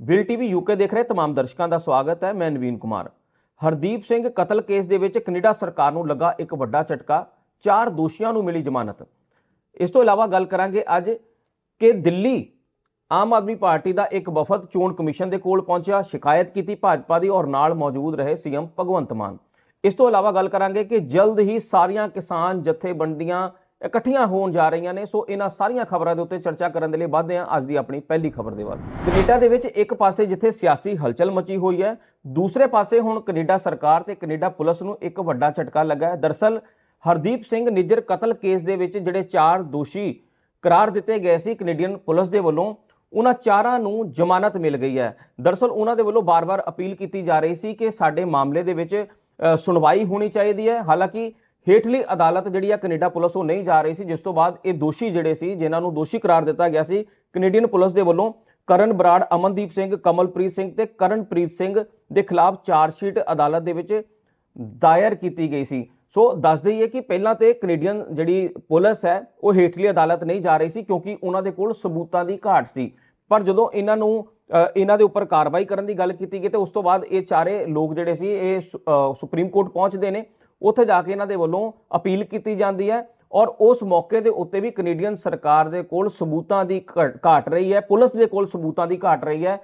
Bill TV UK ਦੇਖ ਰਹੇ तमाम ਦਰਸ਼ਕਾਂ ਦਾ ਸਵਾਗਤ ਹੈ ਮੈਂ ਨਵੀਨ ਕੁਮਾਰ ਹਰਦੀਪ ਸਿੰਘ ਕਤਲ ਕੇਸ ਦੇ ਵਿੱਚ ਕੈਨੇਡਾ ਸਰਕਾਰ ਨੂੰ ਲੱਗਾ ਇੱਕ ਵੱਡਾ ਝਟਕਾ ਚਾਰ ਦੋਸ਼ੀਆਂ ਨੂੰ ਮਿਲੀ ਜ਼ਮਾਨਤ ਇਸ ਤੋਂ ਇਲਾਵਾ ਗੱਲ ਕਰਾਂਗੇ ਅੱਜ ਕਿ ਦਿੱਲੀ ਆਮ ਆਦਮੀ ਪਾਰਟੀ ਦਾ ਇੱਕ ਵਫਦ ਚੋਣ ਕਮਿਸ਼ਨ ਦੇ ਕੋਲ ਪਹੁੰਚਿਆ ਸ਼ਿਕਾਇਤ ਕੀਤੀ ਭਾਜਪਾ ਦੀ ਔਰ ਨਾਲ ਮੌਜੂਦ ਰਹੇ ਸੀਐਮ ਭਗਵੰਤ ਮਾਨ ਇਸ ਤੋਂ ਇਲਾਵਾ ਗੱਲ ਕਰਾਂਗੇ ਕਿ ਜਲਦ ਹੀ ਸਾਰੀਆਂ ਕਿਸਾਨ ਜਥੇਬੰਦੀਆਂ ਇਕੱਠੀਆਂ ਹੋਣ ਜਾ ਰਹੀਆਂ ਨੇ। ਸੋ ਇਹਨਾਂ ਸਾਰੀਆਂ ਖਬਰਾਂ ਦੇ ਉੱਤੇ ਚਰਚਾ ਕਰਨ ਦੇ ਲਈ ਵਧਦੇ ਹਾਂ ਅੱਜ ਦੀ ਆਪਣੀ ਪਹਿਲੀ ਖਬਰ ਦੇ ਵੱਲ। ਕੈਨੇਡਾ ਦੇ ਵਿੱਚ ਇੱਕ ਪਾਸੇ ਜਿੱਥੇ ਸਿਆਸੀ ਹਲਚਲ ਮਚੀ ਹੋਈ ਹੈ, ਦੂਸਰੇ ਪਾਸੇ ਹੁਣ ਕੈਨੇਡਾ ਸਰਕਾਰ ਤੇ ਕੈਨੇਡਾ ਪੁਲਿਸ ਨੂੰ ਇੱਕ ਵੱਡਾ ਝਟਕਾ ਲੱਗਾ ਹੈ। ਦਰਸਲ ਹਰਦੀਪ ਸਿੰਘ ਨਿੱਜਰ ਕਤਲ ਕੇਸ ਦੇ ਵਿੱਚ ਜਿਹੜੇ ਚਾਰ ਦੋਸ਼ੀ ਕਰਾਰ ਦਿੱਤੇ ਗਏ ਸੀ ਕੈਨੇਡੀਅਨ ਪੁਲਿਸ ਦੇ ਵੱਲੋਂ, ਉਹਨਾਂ ਚਾਰਾਂ ਨੂੰ ਜ਼ਮਾਨਤ ਮਿਲ ਗਈ ਹੈ। ਦਰਸਲ ਉਹਨਾਂ ਦੇ ਵੱਲੋਂ ਬਾਰ-ਬਾਰ ਅਪੀਲ ਕੀਤੀ ਜਾ ਰਹੀ ਸੀ ਕਿ ਸਾਡੇ ਮਾਮਲੇ ਦੇ ਵਿੱਚ ਸੁਣਵਾਈ ਹੋਣੀ ਚਾਹੀਦੀ ਹੈ। ਹਾਲਾਂਕਿ ਹੇਠਲੀ ਅਦਾਲਤ ਜਿਹੜੀ ਆ ਕੈਨੇਡਾ ਪੁਲਿਸ ਉਹ ਨਹੀਂ ਜਾ ਰਹੀ ਸੀ, ਜਿਸ ਤੋਂ ਬਾਅਦ ਇਹ ਦੋਸ਼ੀ ਜਿਹੜੇ ਸੀ, ਜਿਨ੍ਹਾਂ ਨੂੰ ਦੋਸ਼ੀ ਕਰਾਰ ਦਿੱਤਾ ਗਿਆ ਸੀ, ਕੈਨੇਡੀਅਨ ਪੁਲਿਸ ਦੇ ਵੱਲੋਂ ਕਰਨ ਬਰਾੜ, ਅਮਨਦੀਪ ਸਿੰਘ, ਕਮਲਪ੍ਰੀਤ ਸਿੰਘ ਤੇ ਕਰਨਪ੍ਰੀਤ ਸਿੰਘ ਦੇ ਖਿਲਾਫ ਚਾਰਜ ਸ਼ੀਟ ਅਦਾਲਤ ਦੇ ਵਿੱਚ ਦਾਇਰ ਕੀਤੀ ਗਈ ਸੀ। ਸੋ ਦੱਸ ਦਈਏ ਕਿ ਪਹਿਲਾਂ ਤੇ ਕੈਨੇਡੀਅਨ ਜਿਹੜੀ ਪੁਲਿਸ ਹੈ, ਉਹ ਹੇਠਲੀ ਅਦਾਲਤ ਨਹੀਂ ਜਾ ਰਹੀ ਸੀ, ਕਿਉਂਕਿ ਉਹਨਾਂ ਦੇ ਕੋਲ ਸਬੂਤਾਂ ਦੀ ਘਾਟ ਸੀ। ਪਰ ਜਦੋਂ ਇਹਨਾਂ ਨੂੰ ਇਹਨਾਂ ਦੇ ਉੱਪਰ ਕਾਰਵਾਈ ਕਰਨ ਦੀ ਗੱਲ ਕੀਤੀ ਗਈ, ਤੇ ਉਸ ਤੋਂ ਬਾਅਦ ਇਹ ਚਾਰੇ ਲੋਕ ਜਿਹੜੇ ਸੀ, ਇਹ ਸੁਪਰੀਮ ਕੋਰਟ ਪਹੁੰਚਦੇ ਨੇ। ਉੱਥੇ ਜਾ ਕੇ ਇਹਨਾਂ ਦੇ ਵੱਲੋਂ ਅਪੀਲ ਕੀਤੀ ਜਾਂਦੀ ਹੈ ਔਰ ਉਸ ਮੌਕੇ ਦੇ ਉੱਤੇ ਵੀ ਕੈਨੇਡੀਅਨ ਸਰਕਾਰ ਦੇ ਕੋਲ ਸਬੂਤਾਂ ਦੀ ਘ- ਘਾਟ ਰਹੀ ਹੈ ਪੁਲਿਸ ਦੇ ਕੋਲ ਸਬੂਤਾਂ ਦੀ ਘਾਟ ਰਹੀ ਹੈ।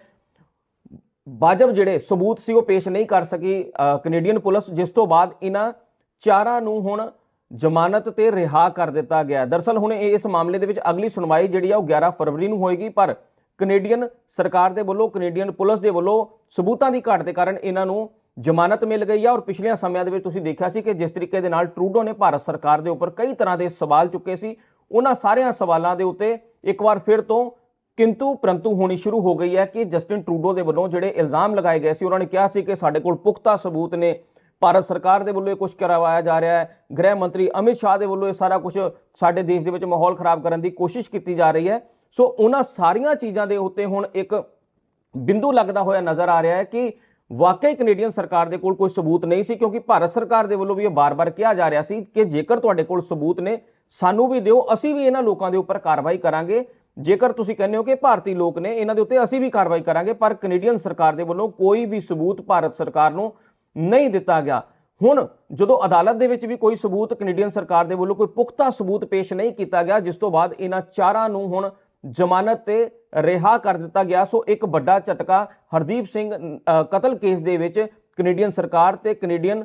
ਵਾਜਬ ਜਿਹੜੇ ਸਬੂਤ ਸੀ ਉਹ ਪੇਸ਼ ਨਹੀਂ ਕਰ ਸਕੀ ਅ, ਕੈਨੇਡੀਅਨ ਪੁਲਿਸ ਜਿਸ ਤੋਂ ਬਾਅਦ ਇਹਨਾਂ ਚਾਰਾਂ ਨੂੰ ਹੁਣ ਜ਼ਮਾਨਤ ਤੇ ਰਿਹਾ ਕਰ ਦਿੱਤਾ ਗਿਆ ਦਰਸਲ ਹੁਣ ਇਸ ਮਾਮਲੇ ਦੇ ਵਿੱਚ ਅਗਲੀ ਸੁਣਵਾਈ ਜਿਹੜੀ ਆ ਉਹ 11 ਫਰਵਰੀ ਨੂੰ ਹੋਏਗੀ ਪਰ ਕੈਨੇਡੀਅਨ ਸਰਕਾਰ ਦੇ ਵੱਲੋਂ ਕੈਨੇਡੀਅਨ ਪੁਲਿਸ ਦੇ ਵੱਲੋਂ ਸਬੂਤਾਂ ਦੀ ਘਾਟ ਦੇ ਕਾਰਨ ਇਹਨਾਂ ਨੂੰ ਜ਼ਮਾਨਤ ਮਿਲ ਗਈ ਆ ਔਰ ਪਿਛਲੇ ਸਮਿਆਂ ਦੇ ਵਿੱਚ ਤੁਸੀਂ ਦੇਖਿਆ ਸੀ ਕਿ ਜਿਸ ਤਰੀਕੇ ਦੇ ਨਾਲ ਟਰੂਡੋ ਨੇ ਭਾਰਤ ਸਰਕਾਰ ਦੇ ਉੱਪਰ ਕਈ ਤਰ੍ਹਾਂ ਦੇ ਸਵਾਲ ਚੁੱਕੇ ਸੀ, ਉਹਨਾਂ ਸਾਰਿਆਂ ਸਵਾਲਾਂ ਦੇ ਉੱਤੇ ਇੱਕ ਵਾਰ ਫਿਰ ਤੋਂ ਕਿੰਤੂ ਪਰੰਤੂ ਹੋਣੀ ਸ਼ੁਰੂ ਹੋ ਗਈ ਹੈ ਕਿ ਜਸਟਿਨ ਟਰੂਡੋ ਦੇ ਵੱਲੋਂ ਜਿਹੜੇ ਇਲਜ਼ਾਮ ਲਗਾਏ ਗਏ ਸੀ, ਉਹਨਾਂ ਨੇ ਕਿਹਾ ਸੀ ਕਿ ਸਾਡੇ ਕੋਲ ਪੁਖਤਾ ਸਬੂਤ ਨੇ। ਭਾਰਤ ਸਰਕਾਰ ਦੇ ਵੱਲੋਂ ਇਹ ਕੁਝ ਕਰਵਾਇਆ ਜਾ ਰਿਹਾ ਹੈ। ਗ੍ਰਹਿ ਮੰਤਰੀ ਅਮਿਤ ਸ਼ਾਹ ਦੇ ਵੱਲੋਂ ਇਹ ਸਾਰਾ ਕੁਝ ਸਾਡੇ ਦੇਸ਼ ਦੇ ਵਿੱਚ ਮਾਹੌਲ ਖਰਾਬ ਕਰਨ ਦੀ ਕੋਸ਼ਿਸ਼ ਕੀਤੀ ਜਾ ਰਹੀ ਹੈ। ਸੋ ਉਹਨਾਂ ਸਾਰੀਆਂ ਚੀਜ਼ਾਂ ਦੇ ਉੱਤੇ ਹੁਣ ਇੱਕ ਬਿੰਦੂ ਲੱਗਦਾ ਹੋਇਆ ਨਜ਼ਰ ਆ ਰਿਹਾ ਹੈ ਕਿ ਵਾਕਈ ਕੈਨੇਡੀਅਨ ਸਰਕਾਰ ਦੇ ਕੋਲ ਕੋਈ ਸਬੂਤ ਨਹੀਂ ਸੀ, ਕਿਉਂਕਿ ਭਾਰਤ ਸਰਕਾਰ ਦੇ ਵੱਲੋਂ ਵੀ ਇਹ ਬਾਰ-ਬਾਰ ਕਿਹਾ ਜਾ ਰਿਹਾ ਸੀ ਕਿ ਜੇਕਰ ਤੁਹਾਡੇ ਕੋਲ ਸਬੂਤ ਨੇ, ਸਾਨੂੰ ਵੀ ਦਿਓ, ਅਸੀਂ ਵੀ ਇਹਨਾਂ ਲੋਕਾਂ ਦੇ ਉੱਪਰ ਕਾਰਵਾਈ ਕਰਾਂਗੇ। ਜੇਕਰ ਤੁਸੀਂ ਕਹਿੰਦੇ ਹੋ ਕਿ ਭਾਰਤੀ ਲੋਕ ਨੇ, ਇਹਨਾਂ ਦੇ ਉੱਤੇ ਅਸੀਂ ਵੀ ਕਾਰਵਾਈ ਕਰਾਂਗੇ, ਪਰ ਕੈਨੇਡੀਅਨ ਸਰਕਾਰ ਦੇ ਵੱਲੋਂ ਕੋਈ ਵੀ ਸਬੂਤ ਭਾਰਤ ਸਰਕਾਰ ਨੂੰ ਨਹੀਂ ਦਿੱਤਾ ਗਿਆ। ਹੁਣ ਜਦੋਂ ਅਦਾਲਤ ਦੇ ਵਿੱਚ ਵੀ ਕੋਈ ਸਬੂਤ ਕੈਨੇਡੀਅਨ ਸਰਕਾਰ ਦੇ ਵੱਲੋਂ ਕੋਈ ਪੁਖਤਾ ਸਬੂਤ ਪੇਸ਼ ਨਹੀਂ ਕੀਤਾ ਗਿਆ, ਜਿਸ ਤੋਂ ਬਾਅਦ ਇਹਨਾਂ ਚਾਰਾਂ ਨੂੰ ਹੁਣ ਜ਼ਮਾਨਤ ਤੇ ਰਿਹਾ ਕਰ ਦਿੱਤਾ ਗਿਆ। ਸੋ ਇੱਕ ਵੱਡਾ ਝਟਕਾ ਹਰਦੀਪ ਸਿੰਘ ਕਤਲ ਕੇਸ ਦੇ ਵਿੱਚ ਕੈਨੇਡੀਅਨ ਸਰਕਾਰ ਤੇ ਕੈਨੇਡੀਅਨ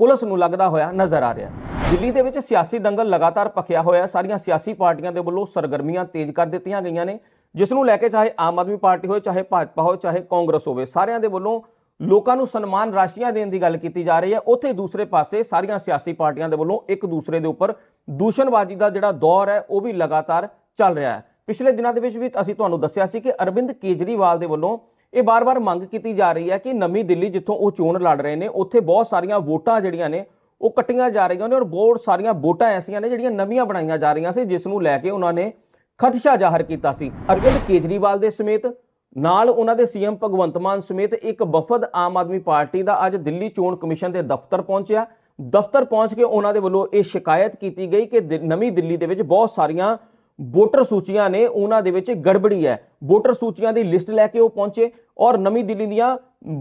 ਪੁਲਿਸ ਨੂੰ ਲੱਗਦਾ ਹੋਇਆ ਨਜ਼ਰ ਆ ਰਿਹਾ। ਦਿੱਲੀ ਦੇ ਵਿੱਚ ਸਿਆਸੀ ਦੰਗਲ ਲਗਾਤਾਰ ਪਖਿਆ ਹੋਇਆ। ਸਾਰੀਆਂ ਸਿਆਸੀ ਪਾਰਟੀਆਂ ਦੇ ਵੱਲੋਂ ਸਰਗਰਮੀਆਂ ਤੇਜ਼ ਕਰ ਦਿੱਤੀਆਂ ਗਈਆਂ ਨੇ, ਜਿਸ ਨੂੰ ਲੈ ਕੇ ਚਾਹੇ ਆਮ ਆਦਮੀ ਪਾਰਟੀ ਹੋਵੇ, ਚਾਹੇ ਭਾਜਪਾ ਹੋਵੇ, ਚਾਹੇ ਕਾਂਗਰਸ ਹੋਵੇ, ਸਾਰਿਆਂ ਦੇ ਵੱਲੋਂ ਲੋਕਾਂ ਨੂੰ ਸਨਮਾਨ ਰਾਸ਼ੀਆਂ ਦੇਣ ਦੀ ਗੱਲ ਕੀਤੀ ਜਾ ਰਹੀ ਹੈ। ਉੱਥੇ ਦੂਸਰੇ ਪਾਸੇ ਸਾਰੀਆਂ ਸਿਆਸੀ ਪਾਰਟੀਆਂ ਦੇ ਵੱਲੋਂ ਇੱਕ ਦੂਸਰੇ ਦੇ ਉੱਪਰ ਦੂਸ਼ਣਬਾਜ਼ੀ ਦਾ ਜਿਹੜਾ ਦੌਰ ਹੈ, ਉਹ ਵੀ ਲਗਾਤਾਰ ਚੱਲ ਰਿਹਾ ਹੈ। ਪਿਛਲੇ ਦਿਨਾਂ ਦੇ ਵਿੱਚ ਵੀ ਅਸੀਂ ਤੁਹਾਨੂੰ ਦੱਸਿਆ ਸੀ ਕਿ ਅਰਵਿੰਦ ਕੇਜਰੀਵਾਲ ਦੇ ਵੱਲੋਂ ਇਹ ਬਾਰ-ਬਾਰ ਮੰਗ ਕੀਤੀ ਜਾ ਰਹੀ ਹੈ ਕਿ ਨਵੀਂ ਦਿੱਲੀ ਜਿੱਥੋਂ ਉਹ ਚੋਣ ਲੜ ਰਹੇ ਨੇ, ਉੱਥੇ ਬਹੁਤ ਸਾਰੀਆਂ ਵੋਟਾਂ ਜਿਹੜੀਆਂ ਨੇ, ਉਹ ਕੱਟੀਆਂ ਜਾ ਰਹੀਆਂ ਨੇ ਔਰ ਬਹੁਤ ਸਾਰੀਆਂ ਵੋਟਾਂ ਐਸੀਆਂ ਨੇ ਜਿਹੜੀਆਂ ਨਵੀਆਂ ਬਣਾਈਆਂ ਜਾ ਰਹੀਆਂ ਸੀ, ਜਿਸ ਨੂੰ ਲੈ ਕੇ ਉਹਨਾਂ ਨੇ ਖਦਸ਼ਾ ਜ਼ਾਹਰ ਕੀਤਾ ਸੀ। ਅਰਵਿੰਦ ਕੇਜਰੀਵਾਲ ਦੇ ਸਮੇਤ, ਨਾਲ ਉਹਨਾਂ ਦੇ ਸੀਐਮ ਭਗਵੰਤ ਮਾਨ ਸਮੇਤ ਇੱਕ ਵਫਦ ਆਮ ਆਦਮੀ ਪਾਰਟੀ ਦਾ ਅੱਜ ਦਿੱਲੀ ਚੋਣ ਕਮਿਸ਼ਨ ਦੇ ਦਫ਼ਤਰ ਪਹੁੰਚਿਆ। ਦਫ਼ਤਰ ਪਹੁੰਚ ਕੇ ਉਹਨਾਂ ਦੇ ਵੱਲੋਂ ਇਹ ਸ਼ਿਕਾਇਤ ਕੀਤੀ ਗਈ ਕਿ ਨਵੀਂ ਦਿੱਲੀ ਦੇ ਵਿੱਚ ਬਹੁਤ ਸਾਰੀਆਂ ਵੋਟਰ ਸੂਚੀਆਂ ਨੇ ਉਹਨਾਂ ਦੇ ਵਿੱਚ ਗੜਬੜੀ ਹੈ। ਵੋਟਰ ਸੂਚੀਆਂ ਦੀ ਲਿਸਟ ਲੈ ਕੇ ਉਹ ਪਹੁੰਚੇ ਔਰ ਨਵੀਂ ਦਿੱਲੀ ਦੀਆਂ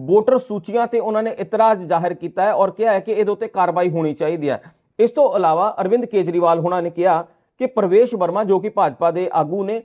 ਵੋਟਰ ਸੂਚੀਆਂ ਤੇ ਉਹਨਾਂ ਨੇ ਇਤਰਾਜ਼ ਜ਼ਾਹਿਰ ਕੀਤਾ ਹੈ ਔਰ ਕਿਹਾ ਹੈ ਕਿ ਇਹਦੇ ਉੱਤੇ ਕਾਰਵਾਈ ਹੋਣੀ ਚਾਹੀਦੀ ਹੈ। ਇਸ ਤੋਂ ਇਲਾਵਾ ਅਰਵਿੰਦ ਕੇਜਰੀਵਾਲ ਉਹਨਾਂ ਨੇ ਕਿਹਾ ਕਿ ਪ੍ਰਵੇਸ਼ ਵਰਮਾ, ਜੋ ਕਿ ਭਾਜਪਾ ਦੇ ਆਗੂ ਨੇ,